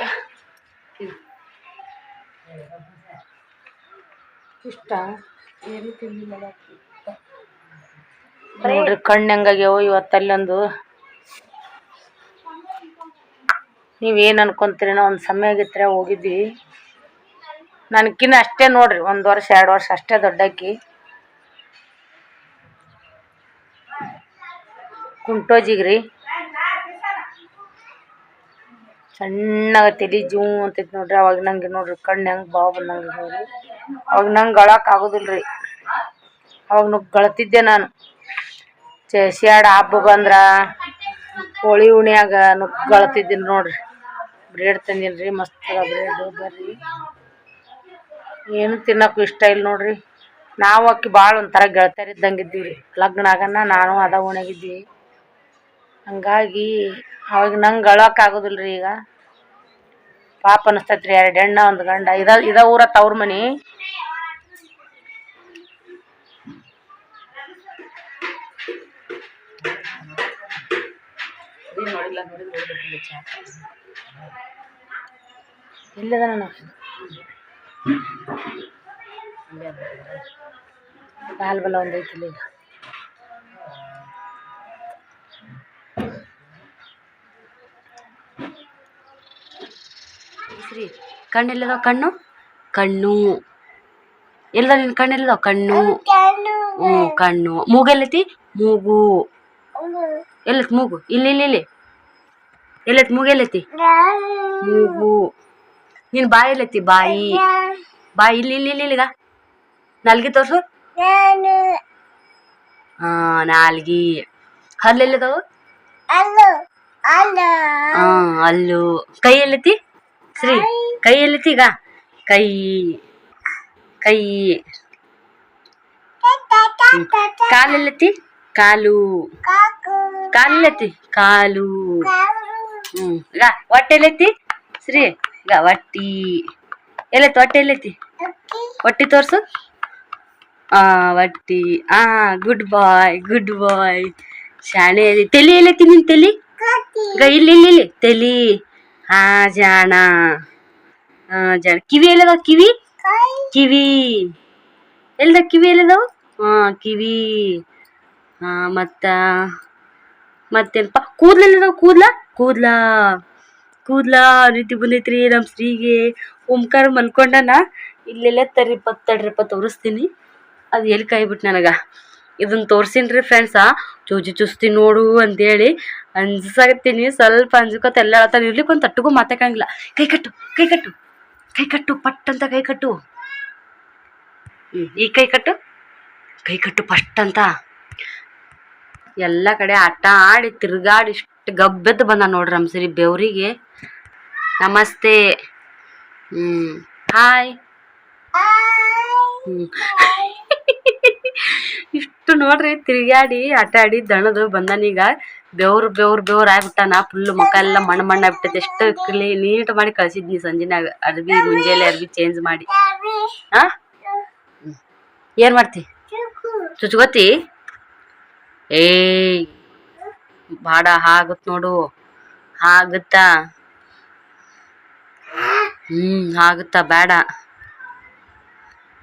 ಇಷ್ಟ? ನೋಡ್ರಿ ಕಣ್ಣು ಹೆಂಗಾಗ್ಯಾವ ಇವತ್ತಲ್ಲೊಂದು ನೀವೇನು ಅನ್ಕೊಂತೀರೇನೋ, ಒಂದು ಸಮಯ ಆಗಿದ್ರೆ ಹೋಗಿದ್ವಿ. ನನಗಿನ್ನ ಅಷ್ಟೇ ನೋಡ್ರಿ, ಒಂದು ವರ್ಷ, ಎರಡು ವರ್ಷ ಅಷ್ಟೇ ದೊಡ್ಡಾಕಿ ಕುಂಟೋಜಿಗ್ರಿ. ಸಣ್ಣಗೆ ತಲಿ ಜೂ ಅಂತೈತಿ ನೋಡ್ರಿ, ಅವಾಗ ನಂಗೆ ನೋಡ್ರಿ, ಕಣ್ಣು ಹೆಂಗೆ ಬಾವು ಬಂದಂಗೆ ನೋಡ್ರಿ. ಅವಾಗ ನಂಗೆ ಗಳಕ್ಕೆ ಆಗೋದಿಲ್ರಿ. ಅವಾಗ ನುಗ್ ಗಳತಿದ್ದೆ ನಾನು. ಚೇಸಿಯಾಡ ಹಬ್ಬ ಬಂದ್ರ, ಹೋಳಿ ಉಣ್ಯಾಗ ನುಗ್ ಗಳತಿದ್ದೀನಿ ನೋಡ್ರಿ. ಬ್ರೆಡ್ ತಂದೀನಿ ರೀ ಮಸ್ತ್ ಬ್ರೆಡ್, ಬರ್ರಿ. ಏನು ತಿನ್ನಕ್ಕೂ ಇಷ್ಟ ಇಲ್ಲ ನೋಡ್ರಿ. ನಾವು ಅಕ್ಕಿ ಭಾಳ ಒಂಥರ ಗೆಳತಿಯರ್ ಇದ್ದಂಗೆ ಇದ್ದೀವಿ ರೀ ಲಗ್ನ ಆಗನ ನಾನು ಅದ ಓಣಗಿದ್ದೀವಿ ಹಂಗಾಗಿ ಅವಾಗ ನಂಗೆ ಅಳಕ್ಕೆ ಆಗೋದಿಲ್ಲ ರೀ ಈಗ. ಪಾಪ ಅನಿಸ್ತೈತೆ ರೀ ಎರಡು ಹೆಣ್ಣ, ಒಂದು ಗಂಡ. ಇದ ಇದ ಊರ ತವ್ರ ಮನೆ. ಹೋಗ್ಬೇಕು ನಾನು ಕಾಲ್ ಬಲ ಒಂದು ಐತಿಲ್ಲ ಈಗ ಶ್ರೀ ಕಣ್ಣೆಲ್ಲದಾವ ಕಣ್ಣು ಕಣ್ಣು ಎಲ್ಲ ನಿನ್ ಕಣ್ಣೆಲ್ಲದಾವ ಕಣ್ಣು ಹ್ಞೂ ಕಣ್ಣು ಮೂಗೆಲ್ಲೈತಿ ಮೂಗು ಎಲ್ಲೈತಿ ಮೂಗು ಇಲ್ಲಿ ಇಲ್ಲಿ ಇಲ್ಲಿ ಎಲ್ಲೈತಿ ಮೂಗು ಎಲ್ಲೈತಿ ಮೂಗು. ನಿನ್ ಬಾಯಿ ಎಲ್ಲೈತಿ ಬಾಯಿ? ಬಾಯಿ ಇಲ್ಲಿ ಇಲ್ಲಿ ಇಲ್ಲಿ ಇಲ್ಲಿಗ. ನಾಲ್ಗಿ ತೋರ್ಸು. ಹಾ ನಾಲ್ಗಿ. ಹಲ್ಲೆಲ್ಲದವು ಹಾ ಅಲ್ಲು ಕೈ ಎಲ್ಲೈತಿ ಶ್ರೀ ಕೈ ಎಲ್ಲೈತಿ ಈಗ? ಕೈ ಕೈ. ಕಾಲೆಲ್ಲೈತಿ ಕಾಲು. ಕಾಲೆಲ್ಲೈತಿ ಕಾಲು. ಹ್ಮ್. ಲಾ ಹೊಟ್ಟೆ ಎಲ್ಲೈತಿ ಶ್ರೀ ಈಗ ಹೊಟ್ಟಿ. ಎಲ್ಲೈತಿ ಹೊಟ್ಟೆ ಎಲ್ಲೈತಿ ಹೊಟ್ಟಿ. ತೋರ್ಸು. ಆ ಹೊಟ್ಟಿ. ಆ ಗುಡ್ ಬಾಯ್ ಗುಡ್ ಬಾಯ್ ಶಾಣೆ ತಲಿ ಎಲ್ಲೈತಿ ನಿನ್ ತಲಿ? ಈಗ ಇಲ್ಲಿ ಇಲ್ಲಿ ಇಲ್ಲಿ. ತಲಿ. ಹಾ ಜಾಣ. ಹಾ ಜಾಣ. ಕಿವಿ ಎಲ್ಲದ? ಕಿವಿ? ಕಿವಿ. ಎಲ್ಲದ ಕಿವಿ ಎಲ್ಲದವು? ಹಾ ಕಿವಿ. ಹಾ ಮತ್ತ. ಮತ್ತೇನಪ್ಪ? ಕೂದ್ಲೆಲ್ಲದಾವ ಕೂದ್ಲ? ಕೂದ್ಲ ಕೂದ್ಲ ರೀತಿ ಬಂದೈತ್ರಿ ನಮ್ಮ ಶ್ರೀಗೆ. ಓಂಕಾರ ಮಲ್ಕೊಂಡನ, ಇಲ್ಲೆಲ್ಲ ತರಿಪ್ಪ ತಡ್ರಿಪ್ಪ ತೋರಿಸ್ತೀನಿ. ಅದು ಎಲ್ಲಿ ಕೈ ಬಿಟ್ಟು ನನಗೆ? ಇದನ್ನ ತೋರಿಸಿನ್ರಿ ಫ್ರೆಂಡ್ಸ ಚೂಜಿ ಚುಸ್ತಿ ನೋಡು ಅಂತೇಳಿ. ಅಂಜಿಸಾಗತ್ತೀನಿ ಸ್ವಲ್ಪ ಅಂಜ್ಕೋತ ಎಲ್ಲ ಹೇಳ್ತಾನೆ ಇರ್ಲಿಕ್ಕೆ ಒಂದು ತಟ್ಟಗೂ ಮಾತಾಡಂಗಿಲ್ಲ ಕೈ ಕಟ್ಟು ಕೈ ಕಟ್ಟು ಕೈ ಕಟ್ಟು, ಪಟ್ ಅಂತ ಕೈ ಕಟ್ಟು. ಈ ಕೈ ಕಟ್ಟು ಕೈ ಕಟ್ಟು ಪಟ್ ಅಂತ. ಎಲ್ಲ ಕಡೆ ಆಟ ಆಡಿ ತಿರ್ಗಾಡಿ ಇಷ್ಟು ಗಬ್ಬೆದ್ದು ಬಂದ ನೋಡ್ರಿ ನಮ್ಮ ಸರಿ ಬೆವರಿಗೆ. ನಮಸ್ತೆ. ಹ್ಞೂ ಹಾಯ್. ಹ್ಞೂ ಇಷ್ಟು ನೋಡ್ರಿ ತಿರುಗಾಡಿ ಆಟ ಆಡಿ ದಣದು ಬಂದನೀಗ ಬೆವ್ರು ಬೆವ್ರು ಬೆವ್ರು ಆಗ್ಬಿಟ್ಟಾನ. ಫುಲ್ ಮುಖ ಎಲ್ಲ ಮಣ್ಣು ಮಣ್ಣು ಆಗ್ಬಿಟ್ಟೈತೆ. ಎಷ್ಟು ಕ್ಲೀ ನೀಟ್ ಮಾಡಿ ಕಳ್ಸಿದ್ನಿ ಸಂಜೆನಾಗ. ಅರ್ಬಿ ಮುಂಜಾನೆ ಅರ್ಬಿ ಚೇಂಜ್ ಮಾಡಿ. ಹಾ ಏನ್ ಮಾಡ್ತಿ? ಚುಚ್ಕೋತಿ? ಏಯ್. ಬಾಡ ಹಾಗತ್ ನೋಡು. ಆಗುತ್ತಾ ಹ್ಮ್ ಆಗುತ್ತಾ ಬೇಡ.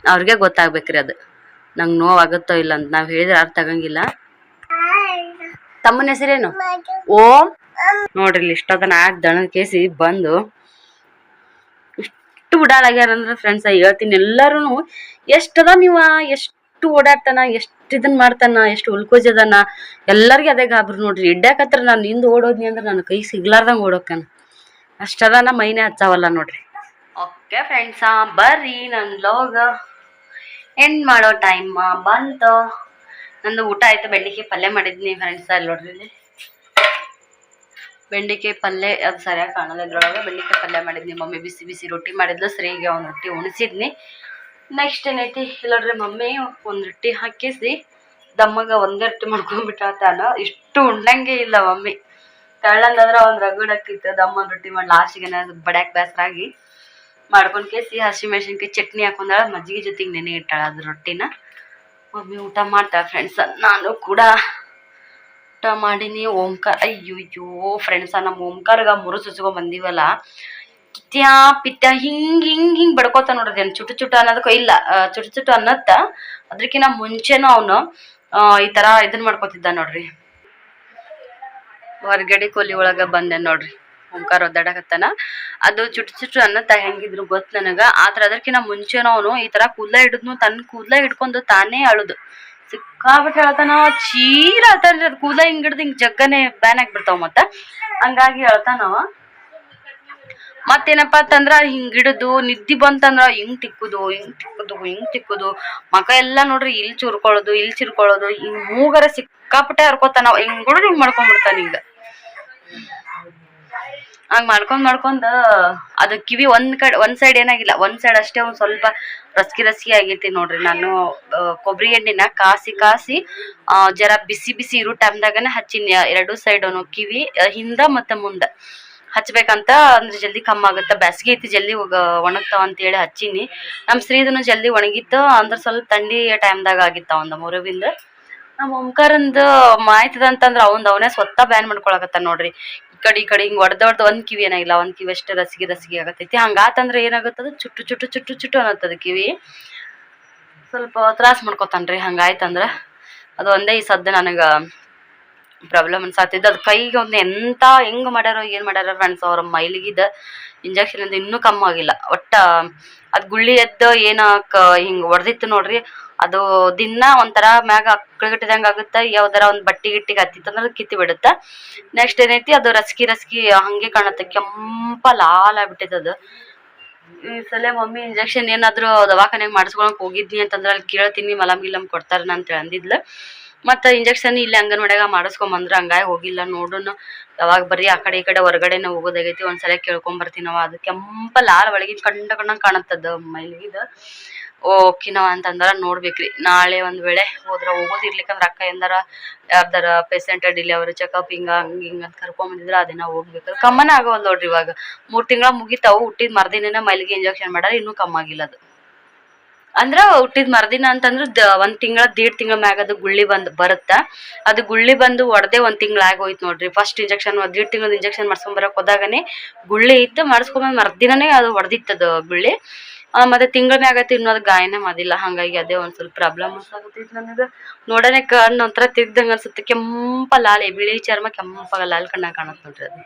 ಅವ್ರಿಗೆ ಗೊತ್ತಾಗ್ಬೇಕ್ರಿ ಅದು. ನಂಗೆ ನೋವಾಗುತ್ತೋ ಇಲ್ಲ ಅಂತ ನಾವು ಹೇಳಿದ್ರೆ ಯಾರು ತಗಂಗಿಲ್ಲ ತಮ್ಮನ ಹೆಸರೇನು? ಓಂ? ನೋಡ್ರಿ ಇಲ್ಲಿ ಇಷ್ಟೊತ್ತನ ಆಗಿ ಕೇಸಿ ಬಂದು ಇಷ್ಟು ಓಡಾಡಾಗ್ಯಾರಂದ್ರೆ ಫ್ರೆಂಡ್ಸ್ ಹೇಳ್ತೀನಿ ಎಲ್ಲರೂ ಎಷ್ಟದ ನೀವ? ಎಷ್ಟು ಓಡಾಡ್ತಾನ? ಎಷ್ಟು ಇದನ್ ಮಾಡ್ತಾನ, ಎಷ್ಟು ಉಲ್ಕೋಜ್ ಅದಾನ, ಎಲ್ಲರಿಗೆ ಅದೇ ಗಾಬ್ರಿ ನೋಡ್ರಿ. ಇಡ್ಯಾಕತ್ರ ನಾನು ಹಿಂದೆ ಓಡೋದ್ನಿ ಅಂದ್ರೆ ನನ್ನ ಕೈ ಸಿಗ್ಲಾರ್ದಂಗ ಓಡೋಕನ ಅಷ್ಟದಾನ ಮೈನೇ ಹಚ್ಚಾವಲ್ಲ ನೋಡ್ರಿ. ಓಕೆ ಫ್ರೆಂಡ್ಸ ಬರ್ರಿ ನನ್ನ ಲೋಗ ಎಂಡ್ ಮಾಡೋ ಟೈಮ್ ಬಂತು. ನಂದು ಊಟ ಆಯ್ತು, ಬೆಂಡಿಕಾಯಿ ಪಲ್ಯ ಮಾಡಿದ್ನಿ ಫ್ರೆಂಡ್ಸ್ ಅಲ್ಲಿ ನೋಡ್ರಿ ಇಲ್ಲಿ. ಬೆಂಡಿಕಾಯಿ ಪಲ್ಯ, ಅದು ಸರಿಯಾಗಿ ಕಾಣಲ್ಲ ಇದ್ರೊಳಗೆ. ಬೆಂಡಿಕಾಯಿ ಪಲ್ಯ ಮಾಡಿದ್ನಿ, ಮಮ್ಮಿ ಬಿಸಿ ಬಿಸಿ ರೊಟ್ಟಿ ಮಾಡಿದ್ಲು ಸರಿಗೆ ಒಂದು ರೊಟ್ಟಿ ಉಣಿಸಿದ್ನಿ. ನೆಕ್ಸ್ಟ್ ಏನೈತಿ ಇಲ್ಲ ನೋಡ್ರಿ ಮಮ್ಮಿ, ಒಂದು ರೊಟ್ಟಿ ಹಾಕಿಸಿ. ದಮ್ಮಗ ಒಂದೇ ರೊಟ್ಟಿ ಮಾಡ್ಕೊಂಡ್ಬಿಟ್ಟಾತಾನ. ಇಷ್ಟು ಉಂಡಂಗೆ ಇಲ್ಲ ಮಮ್ಮಿ. ತೆಳ್ಳಂದಾದ್ರೆ ಒಂದು ರಗಡಕ್ಕಿತ್ತು ದಮ್ಮನ ರೊಟ್ಟಿ ಮಾಡಿ ಲಾಸ್ಟಿಗೆ ಬಡ್ಯಾಕ್ ಬೇಸರಾಗಿ ಮಾಡ್ಕೊಂಡ್ ಕೇಸಿ ಹಸಿಮೆಣಸಿನ್ಕಾಯಿ ಚಟ್ನಿ ಹಾಕೊಂಡಾಳ. ಮಜ್ಜಿಗೆ ಜೊತೆಗೆ ನೆನೆ ಇಟ್ಟಾಳ ಅದ್ರ ರೊಟ್ಟಿನ. ಮಮ್ಮಿ ಊಟ ಮಾಡ್ತಾಳೆ ಫ್ರೆಂಡ್ಸ್ ನಾನು ಕೂಡ ಊಟ ಮಾಡೀನಿ. ಓಂಕಾರ ಅಯ್ಯೋ ಫ್ರೆಂಡ್ಸ ನಮ್ಮ ಓಂಕಾರ್ಗ ಮುರು ಸುಚ್ಕೊಂಡ್ ಬಂದೀವಲ್ಲ. ಕಿತ್ಯಾ ಪಿತ್ಯ ಹಿಂಗ್ ಹಿಂಗ್ ಹಿಂಗ್ ಬಡ್ಕೋತ ನೋಡ್ರಿ ಚುಟು ಚುಟ ಅನ್ನೋದಕ್ಕೂ ಇಲ್ಲ. ಚುಟು ಚುಟು ಅನ್ನತ್ತ. ಅದ್ರಕಿನ ಮುಂಚೆನೂ ಅವನು ಈ ತರ ಇದನ್ ಮಾಡ್ಕೋತಿದ್ದ ನೋಡ್ರಿ. ಹೊರಗಡೆ ಕೊಲಿ ಒಳಗ ಬಂದೆ ನೋಡ್ರಿ. ಓಂಕಾರ ಒದ್ದಾಡಕತ್ತಾನ. ಅದು ಚುಟು ಚುಟು ಅನ್ನತ್ತ ಹೆಂಗಿದ್ರು ಗೊತ್ತು ನನಗ. ಆದ್ರ ಅದಕ್ಕಿಂತ ಮುಂಚೆನು ಅವನು ಈ ತರ ಕೂದ್ಲ ಹಿಡಿದ್ನು ತನ್ನ ಕೂದ್ಲ ಹಿಡ್ಕೊಂಡು ತಾನೇ ಅಳುದು. ಸಿಕ್ಕಾಬಿಟ್ಟು ಹೇಳ್ತಾನ ಚೀರ ಅದು ಕೂದ್ಲ ಹಿಂಗ್ ಹಿಡ್ದು ಹಿಂಗ್ ಜಗ್ಗನೆ ಬ್ಯಾನ್ ಆಗ್ಬಿಡ್ತಾವ ಮತ್ತ. ಹಂಗಾಗಿ ಹೇಳ್ತಾನವ. ಮತ್ತೇನಪ್ಪಾ ಅಂತಂದ್ರ ಹಿಂಗ್ ಹಿಡಿದು ನಿದ್ದಿ ಬಂತಂದ್ರ ಹಿಂಗ್ ತಿಕ್ಕುದು ಹಿಂಗ್ ತಿಕ್ಕುದು ಹಿಂಗ್ ತಿಕ್ಕುದು. ಮಕ ಎಲ್ಲಾ ನೋಡ್ರಿ ಇಲ್ಲಿ ಚುರ್ಕೊಳ್ಳೋದು ಇಲ್ಲಿ ಚಿರ್ಕೊಳ್ಳೋದು ಹಿಂಗ್ ಮೂಗರ ಸಿಕ್ಕಾಪಟ್ಟೆ ಹರ್ಕೋತಾನ ಹಿಂಗ್ ನೋಡ್ರಿ ಹಿಂಗ್ ಮಾಡ್ಕೊಂಡ್ಬಿಡ್ತಾನ ಹಿಂಗ. ಹಂಗ್ ಮಾಡ್ಕೊಂಡ್ ಮಾಡ್ಕೊಂಡ್ ಅದು ಕಿವಿ ಒಂದ್ ಕಡೆ, ಒಂದ್ ಸೈಡ್ ಏನಾಗಿಲ್ಲ. ಒಂದ್ ಸೈಡ್ ಅಷ್ಟೇ ಒಂದ್ ಸ್ವಲ್ಪ ರಸ್ಕಿ ರಸ್ಕಿ ಆಗೈತಿ ನೋಡ್ರಿ. ನಾನು ಕೊಬ್ಬರಿ ಎಣ್ಣೆನ ಕಾಸಿ ಕಾಸಿ ಜರ ಬಿಸಿ ಬಿಸಿ ಇರೋ ಟೈಮ್ದಾಗನ ಹಚ್ಚಿನ. ಎರಡು ಸೈಡ್ ಕಿವಿ ಹಿಂದ ಮತ್ತೆ ಮುಂದ. ಹಚ್ಬೇಕಂತ ಅಂದ್ರೆ ಜಲ್ದಿ ಕಮ್ಮಿ ಆಗುತ್ತೆ. ಬ್ಯಾಸ್ಗೆ ಐತಿ, ಜಲ್ದಿ ಒಣಗ್ತಾವ ಅಂತ ಹೇಳಿ ಹಚ್ಚೀನಿ. ನಮ್ಮ ಶ್ರೀದನು ಜಲ್ದಿ ಒಣಗಿತ್ತು, ಅಂದ್ರೆ ಸ್ವಲ್ಪ ಥಂಡಿ ಟೈಮ್ದಾಗ ಆಗಿತ್ತ ಒಂದು ಮುರುವಿಂದ ನಮ್ಮ ಓಂಕಾರಂದ ಮಾಯ್ತದ ಅಂತಂದ್ರ ಅವಂದ್ ಅವನೇ ಸ್ವತ್ತ ಬ್ಯಾನ್ ಮಾಡ್ಕೊಳಕತ್ತ ನೋಡ್ರಿ. ಈ ಕಡೆ ಈ ಕಡೆ ಹಿಂಗ್ ಹೊಡ್ದ ಹೊಡ್ದ ಒಂದ್ ಕಿವಿ ಏನಾಗಿಲ್ಲ ಒಂದ್ ಕಿವಿ ಅಷ್ಟೇ ರಸಿಗೆ ರಸಿಗೆ ಆಗತೈತಿ. ಹಂಗಾತಂದ್ರೆ ಏನಾಗತ್ತದ? ಚುಟ್ಟು ಚುಟ್ಟು ಚುಟ್ಟು ಚುಟ್ಟು ಅನ್ನತ್ತದ ಕಿವಿ. ಸ್ವಲ್ಪ ತ್ರಾಸ್ ಮಾಡ್ಕೊತಾನ್ರಿ ಹಂಗಾಯ್ತಂದ್ರ ಅದು ಒಂದೇ ಈ ಸದ್ದ ನನಗ ಪ್ರಾಬ್ಲಮ್ ಅನ್ಸಾತಿದ್ದು ಅದು ಕೈಗೆ ಒಂದು ಎಂತ ಹೆಂಗ್ ಮಾಡ್ಯಾರೋ, ಏನ್ ಮಾಡ್ಯಾರ ಫ್ರೆಂಡ್ಸ್ ಅವ್ರ ಮೈಲಿಗಿದ ಇಂಜೆಕ್ಷನ್ ಇಂದ ಇನ್ನೂ ಕಮ್ಮಿ ಆಗಿಲ್ಲ. ಒಟ್ಟ ಅದ್ ಗುಳ್ಳಿ ಎದ್ದು ಏನ ಕ ಹಿಂಗ್ ಹೊಡೆದಿತ್ತು ನೋಡ್ರಿ, ಅದು ದಿನ ಒಂಥರ ಮ್ಯಾಗ ಅಕ್ಕಳಿಗಟ್ಟಿದಂಗ ಆಗುತ್ತ. ಯಾವ್ದಾರ ಒಂದ್ ಬಟ್ಟಿ ಗಿಟ್ಟಿಗೆ ಹತ್ತಿತ್ತಂದ್ರೆ ಕಿತ್ತಿ ಬಿಡುತ್ತ. ನೆಕ್ಸ್ಟ್ ಏನೈತಿ, ಅದು ರಸ್ಕಿ ರಸ್ಕಿ ಹಂಗೆ ಕಾಣತ್ತೆ. ಕೆಂಪ ಲಾಲ್ ಆಗ್ಬಿಟ್ಟೈತೆ ಅದು. ಈ ಸಲ ಮಮ್ಮಿ ಇಂಜೆಕ್ಷನ್ ಏನಾದ್ರು ದವಾಖಾನೆಗೆ ಮಾಡಿಸ್ಕೊಳಕ್ ಹೋಗಿದ್ನಿ ಅಂತಂದ್ರೆ ಅಲ್ಲಿ ಕೇಳ್ತೀನಿ ಮಲಮ್ ಗಿಲಮ್ ಕೊಡ್ತಾರ ಅಂತ ಅಂದಿದ್ಲ ಮತ್ತ ಇಂಜೆಕ್ಷನ್ ಇಲ್ಲಿ ಅಂಗನವಾಡ್ಯಾಗ ಮಾಡಿಸ್ಕೊಂಡ್ ಬಂದ್ರೆ ಹಂಗಾಗಿ ಹೋಗಿಲ್ಲ ನೋಡೋಣ ಯಾವಾಗ ಬರೀ ಆ ಕಡೆ ಈ ಕಡೆ ಹೊರಗಡೆ ಹೋಗೋದಾಗೈತಿ, ಒಂದ್ಸಲ ಕೇಳ್ಕೊಂಡ್ ಬರ್ತೀನವ ಅದು ಕೆಂಪ ಲಾಲ್ ಒಳಗಿನ ಕಂಡ ಕಂಡಂಗ್ ಕಾಣತ್ತದ ಮೈಲಿಗಿದ ಓಕಿನವ ಅಂತಂದ್ರ ನೋಡ್ಬೇಕ್ರಿ. ನಾಳೆ ಒಂದ್ ವೇಳೆ ಹೋದ್ರ ಹೋಗೋದ್ ಇರ್ಲಿಕ್ಕಂದ್ರ ಅಕ್ಕ ಎಂದಾರ, ಯಾರ್ದಾರ ಪೇಷಂಟ್ ಡಿಲಿವರಿ ಚೆಕಪ್ ಹಿಂಗ, ಹಂಗ ಹಿಂಗ ಅಂತ ಕರ್ಕೊಂಡ್ ಬಂದಿದ್ರ ಅದೇನ ಹೋಗ್ಬೇಕು ಕಮ್ಮನ ಆಗವಲ್ ನೋಡ್ರಿ ಇವಾಗ. ಮೂರ್ ತಿಂಗಳ ಮುಗಿತಾವು, ಹುಟ್ಟಿದ ಮರ್ದಿನ ಮೈಲಿಗೆ ಇಂಜೆಕ್ಷನ್ ಮಾಡಾರ ಇನ್ನೂ ಕಮ್ಮಾಗಿಲ್ಲ ಅದು. ಅಂದ್ರ ಹುಟ್ಟಿದ ಮರದಿನ ಅಂತಂದ್ರ ಒಂದ್ ತಿಂಗಳ, ದೀಡ್ ತಿಂಗಳ ಮ್ಯಾಗ ಅದು ಗುಳ್ಳಿ ಬಂದ್, ಬರುತ್ತ. ಅದು ಗುಳ್ಳಿ ಬಂದು ಒಡದೆ ಒಂದ್ ತಿಂಗಳ ಆಗೋಯ್ತು ನೋಡ್ರಿ. ಫಸ್ಟ್ ಇಂಜೆಕ್ಷನ್ ದೀಡ್ ತಿಂಗಳ ಇಂಜೆಕ್ಷನ್ ಮಾಡ್ಸ್ಕೊಂಡ್ ಬರಕ್ ಹೋದಾಗನೆ ಗುಳ್ಳಿ ಇತ್ತು, ಮಾಡಿಸ್ಕೊಂಡ್ ಮರ್ದಿನೇ ಅದು ಹೊಡೆದಿತ್ತದ ಗುಳ್ಳಿ. ಮತ್ತೆ ತಿಂಗಳ ಮ್ಯಾಗ ತಿನ್ನೋದು ಗಾಯನ ಮಾಡಿಲ್ಲ. ಹಂಗಾಗಿ ಅದೇ ಒಂದ್ ಸ್ವಲ್ಪ ಪ್ರಾಬ್ಲಮ್ ನನಗ. ನೋಡನೆ ಕಣ್ಣು ಒಂಥರ ತಿರ್ದಂಗ ಅನ್ಸುತ್ತೆ. ಕೆಂಪ ಲಾಲ್ ಬಿಳಿ ಚರ್ಮ ಕೆಂಪಾಗ ಲಾಲ್ ಕಣ್ಣಾಗ ಕಾಣತ್ ನೋಡ್ರಿ ಅದು.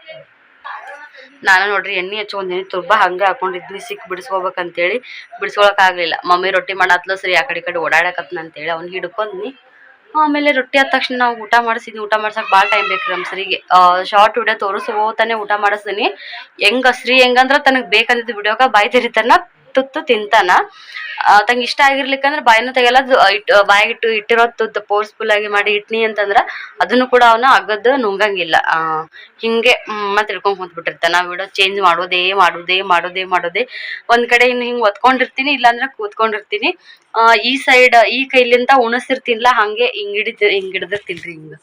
ನಾನು ನೋಡ್ರಿ ಎಣ್ಣೆ ಹಚ್ಕೊಂಡಿನಿ ತುರ್ಬ ಹಂಗೆ ಹಾಕೊಂಡಿದ್ವಿ ಸಿಕ್ ಬಿಡಿಸ್ಕೋಬೇಕಂತೇಳಿ. ಬಿಡಿಸ್ಕೊಳಕ್ ಆಗ್ಲಿಲ್ಲ. ಮಮ್ಮಿ ರೊಟ್ಟಿ ಮಾಡಾತ್ಲ, ಸರಿ ಆ ಕಡೆ ಕಡೆ ಓಡಾಡಕತ್ನ ಅಂತೇಳಿ ಅವ್ನ್ ಹಿಡ್ಕೊಂಡ್ನಿ. ಆಮೇಲೆ ರೊಟ್ಟಿ ಆದ ತಕ್ಷಣ ನಾವು ಊಟ ಮಾಡಿಸಿದ್ವಿ. ಊಟ ಮಾಡ್ಸಕ್ ಭಾಳ ಟೈಮ್ ಬೇಕು ನಮ್ಮ ಸರಿಗೆ. ಶಾರ್ಟ್ ವಿಡಿಯೋ ತೋರಿಸ್ಕೋತಾನೆ ಊಟ ಮಾಡಿಸ್ತೀನಿ ಹೆಂಗ ಸ್ತ್ರೀ ಹೆಂಗಂದ್ರ ತನಗ್ ಬೇಕಂದಿದ್ದು ವಿಡಿಯೋಗ ಬಾಯಿ ತೆರಿತಾನ. ತುತ್ತು ತಿಂತಾನ. ತಂಗ ಇಷ್ಟ ಆಗಿರ್ಲಿಕ್ಕಂದ್ರ ಬಾಯಿನೂ ತೆಗೆಲ್ಲ ಇಟ್ ಬಾಯಿಗಿಟ್ಟು ಇಟ್ಟಿರೋ ತುತ್ತು ಫೋರ್ಸ್ಫುಲ್ ಆಗಿ ಮಾಡಿ ಇಟ್ನಿ ಅಂತಂದ್ರ ಅದನ್ನು ಕೂಡ ಅವನ ಅಗದ್ ನುಂಗಂಗಿಲ್ಲ. ಹಿಂಗೆ ಮತ್ತೆ ತಿಳ್ಕೊಂಡ್ ಕುಂತ್ಬಿಟ್ಟಿರ್ತಾನ. ನಾವು ವಿಡಿಯೋ ಚೇಂಜ್ ಮಾಡೋದೇ ಮಾಡೋದೇ ಮಾಡೋದೇ ಮಾಡೋದೇ. ಒಂದ್ ಕಡೆ ಇನ್ನು ಹಿಂಗ್ ಒತ್ಕೊಂಡಿರ್ತೀನಿ, ಇಲ್ಲಾಂದ್ರೆ ಕೂತ್ಕೊಂಡಿರ್ತೀನಿ. ಈ ಸೈಡ್ ಈ ಕೈಲಿಂದ ಉಣಸಿರ್ತೀನಿಲ್ಲ ಹಂಗೆ ಹಿಂಗ್ ಹಿಡಿತ ಹಿಂಗ್ ಹಿಡ್ದಿರ್ತಿಲ್ರಿ ಹಿಂಗ.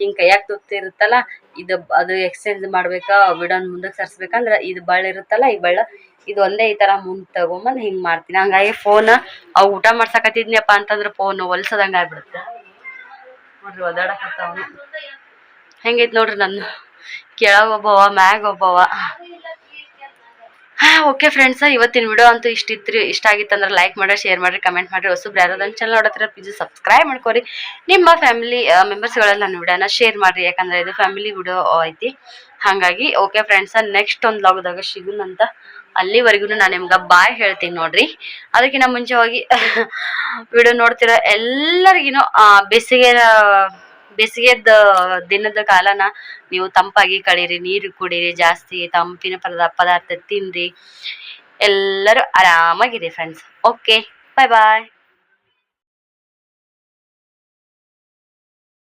ಹಿಂಗ್ ಕೈಯಾಗ ತುತ್ತಿ ಇರುತ್ತಲ್ಲ, ಇದು, ಅದು ಎಕ್ಸ್ಚೇಂಜ್ ಮಾಡ್ಬೇಕಾ ವಿಡೋನ್ ಮುಂದಕ್ಕೆ ಸರ್ಸ್ಬೇಕಂದ್ರ ಇದು ಬಳ್ಳ ಇರುತ್ತಲ್ಲ ಈ ಬಳ್ಳ ಇದು ಒಂದೇ ಈ ತರ ಮುಂದ್ ತಗೊಂಬಂದ್ ಹಿಂಗ್ ಮಾಡ್ತೀನಿ. ಹಂಗಾಗಿ ಫೋನ್ ಅವ್ ಊಟ ಮಾಡ್ಸಕತ್ತಿದ್ನಪ್ಪ ಅಂತಂದ್ರ ಫೋನ್ ಹೊಲ್ಸದಂಗ ಆಗ್ಬಿಡುತ್ತೆ. ನೋಡ್ರಿ ಒದಾಡಕತ್ತವನು ಹೆಂಗೈತ್ ನೋಡ್ರಿ ನನ್ನ ಕೆಳಗ್ ಒಬ್ಬವ ಮ್ಯಾಗ ಒಬ್ಬವ ಹಾ ಓಕೆ ಫ್ರೆಂಡ್ಸ್ ಇವತ್ತಿನ ವಿಡಿಯೋ ಅಂತೂ ಇಷ್ಟ ರೀ ಇಷ್ಟ ಆಗಿತ್ತಂದ್ರೆ ಲೈಕ್ ಮಾಡ್ರಿ ಶೇರ್ ಮಾಡಿ ಕಮೆಂಟ್ ಮಾಡ್ರಿ. ಹೊಸಬ್ರು ಯಾರು ನನ್ನ ಚಾನಲ್ ನೋಡತ್ರ ಪ್ಲೀಸ್ ಸಬ್ಸ್ಕ್ರೈಬ್ ಮಾಡ್ಕೊರಿ. ನಿಮ್ಮ ಫ್ಯಾಮಿಲಿ ಮೆಂಬರ್ಸ್ಗಳೆಲ್ಲ ನನ್ನ ವಿಡಿಯೋನ ಶೇರ್ ಮಾಡ್ರಿ, ಯಾಕಂದ್ರೆ ಇದು ಫ್ಯಾಮಿಲಿ ವಿಡಿಯೋ ಐತಿ. ಹಾಗಾಗಿ ಓಕೆ ಫ್ರೆಂಡ್ಸ್ ನೆಕ್ಸ್ಟ್ ಒಂದು ಲಾಗ್ದಾಗ ಸಿಗುನಂತ ಅಲ್ಲಿವರೆಗೂ ನಾನು ನಿಮ್ಗೆ ಬಾಯ್ ಹೇಳ್ತೀನಿ ನೋಡ್ರಿ. ಅದಕ್ಕಿಂತ ಮುಂಚೆ ಹೋಗಿ ವಿಡಿಯೋ ನೋಡ್ತಿರೋ ಎಲ್ಲರಿಗಿನೂ ಬೇಸಿಗೆ ಬೇಸಿಗೆದ ದಿನದ ಕಾಲನ ನೀವು ತಂಪಾಗಿ ಕಳೀರಿ, ನೀರು ಕುಡೀರಿ, ಜಾಸ್ತಿ ತಂಪಿನ ಪದ, ಪದಾರ್ಥ ತಿನ್ರಿ. ಎಲ್ಲರೂ ಆರಾಮಾಗಿರಿ ಫ್ರೆಂಡ್ಸ್ ಓಕೆ ಬಾಯ್ ಬಾಯ್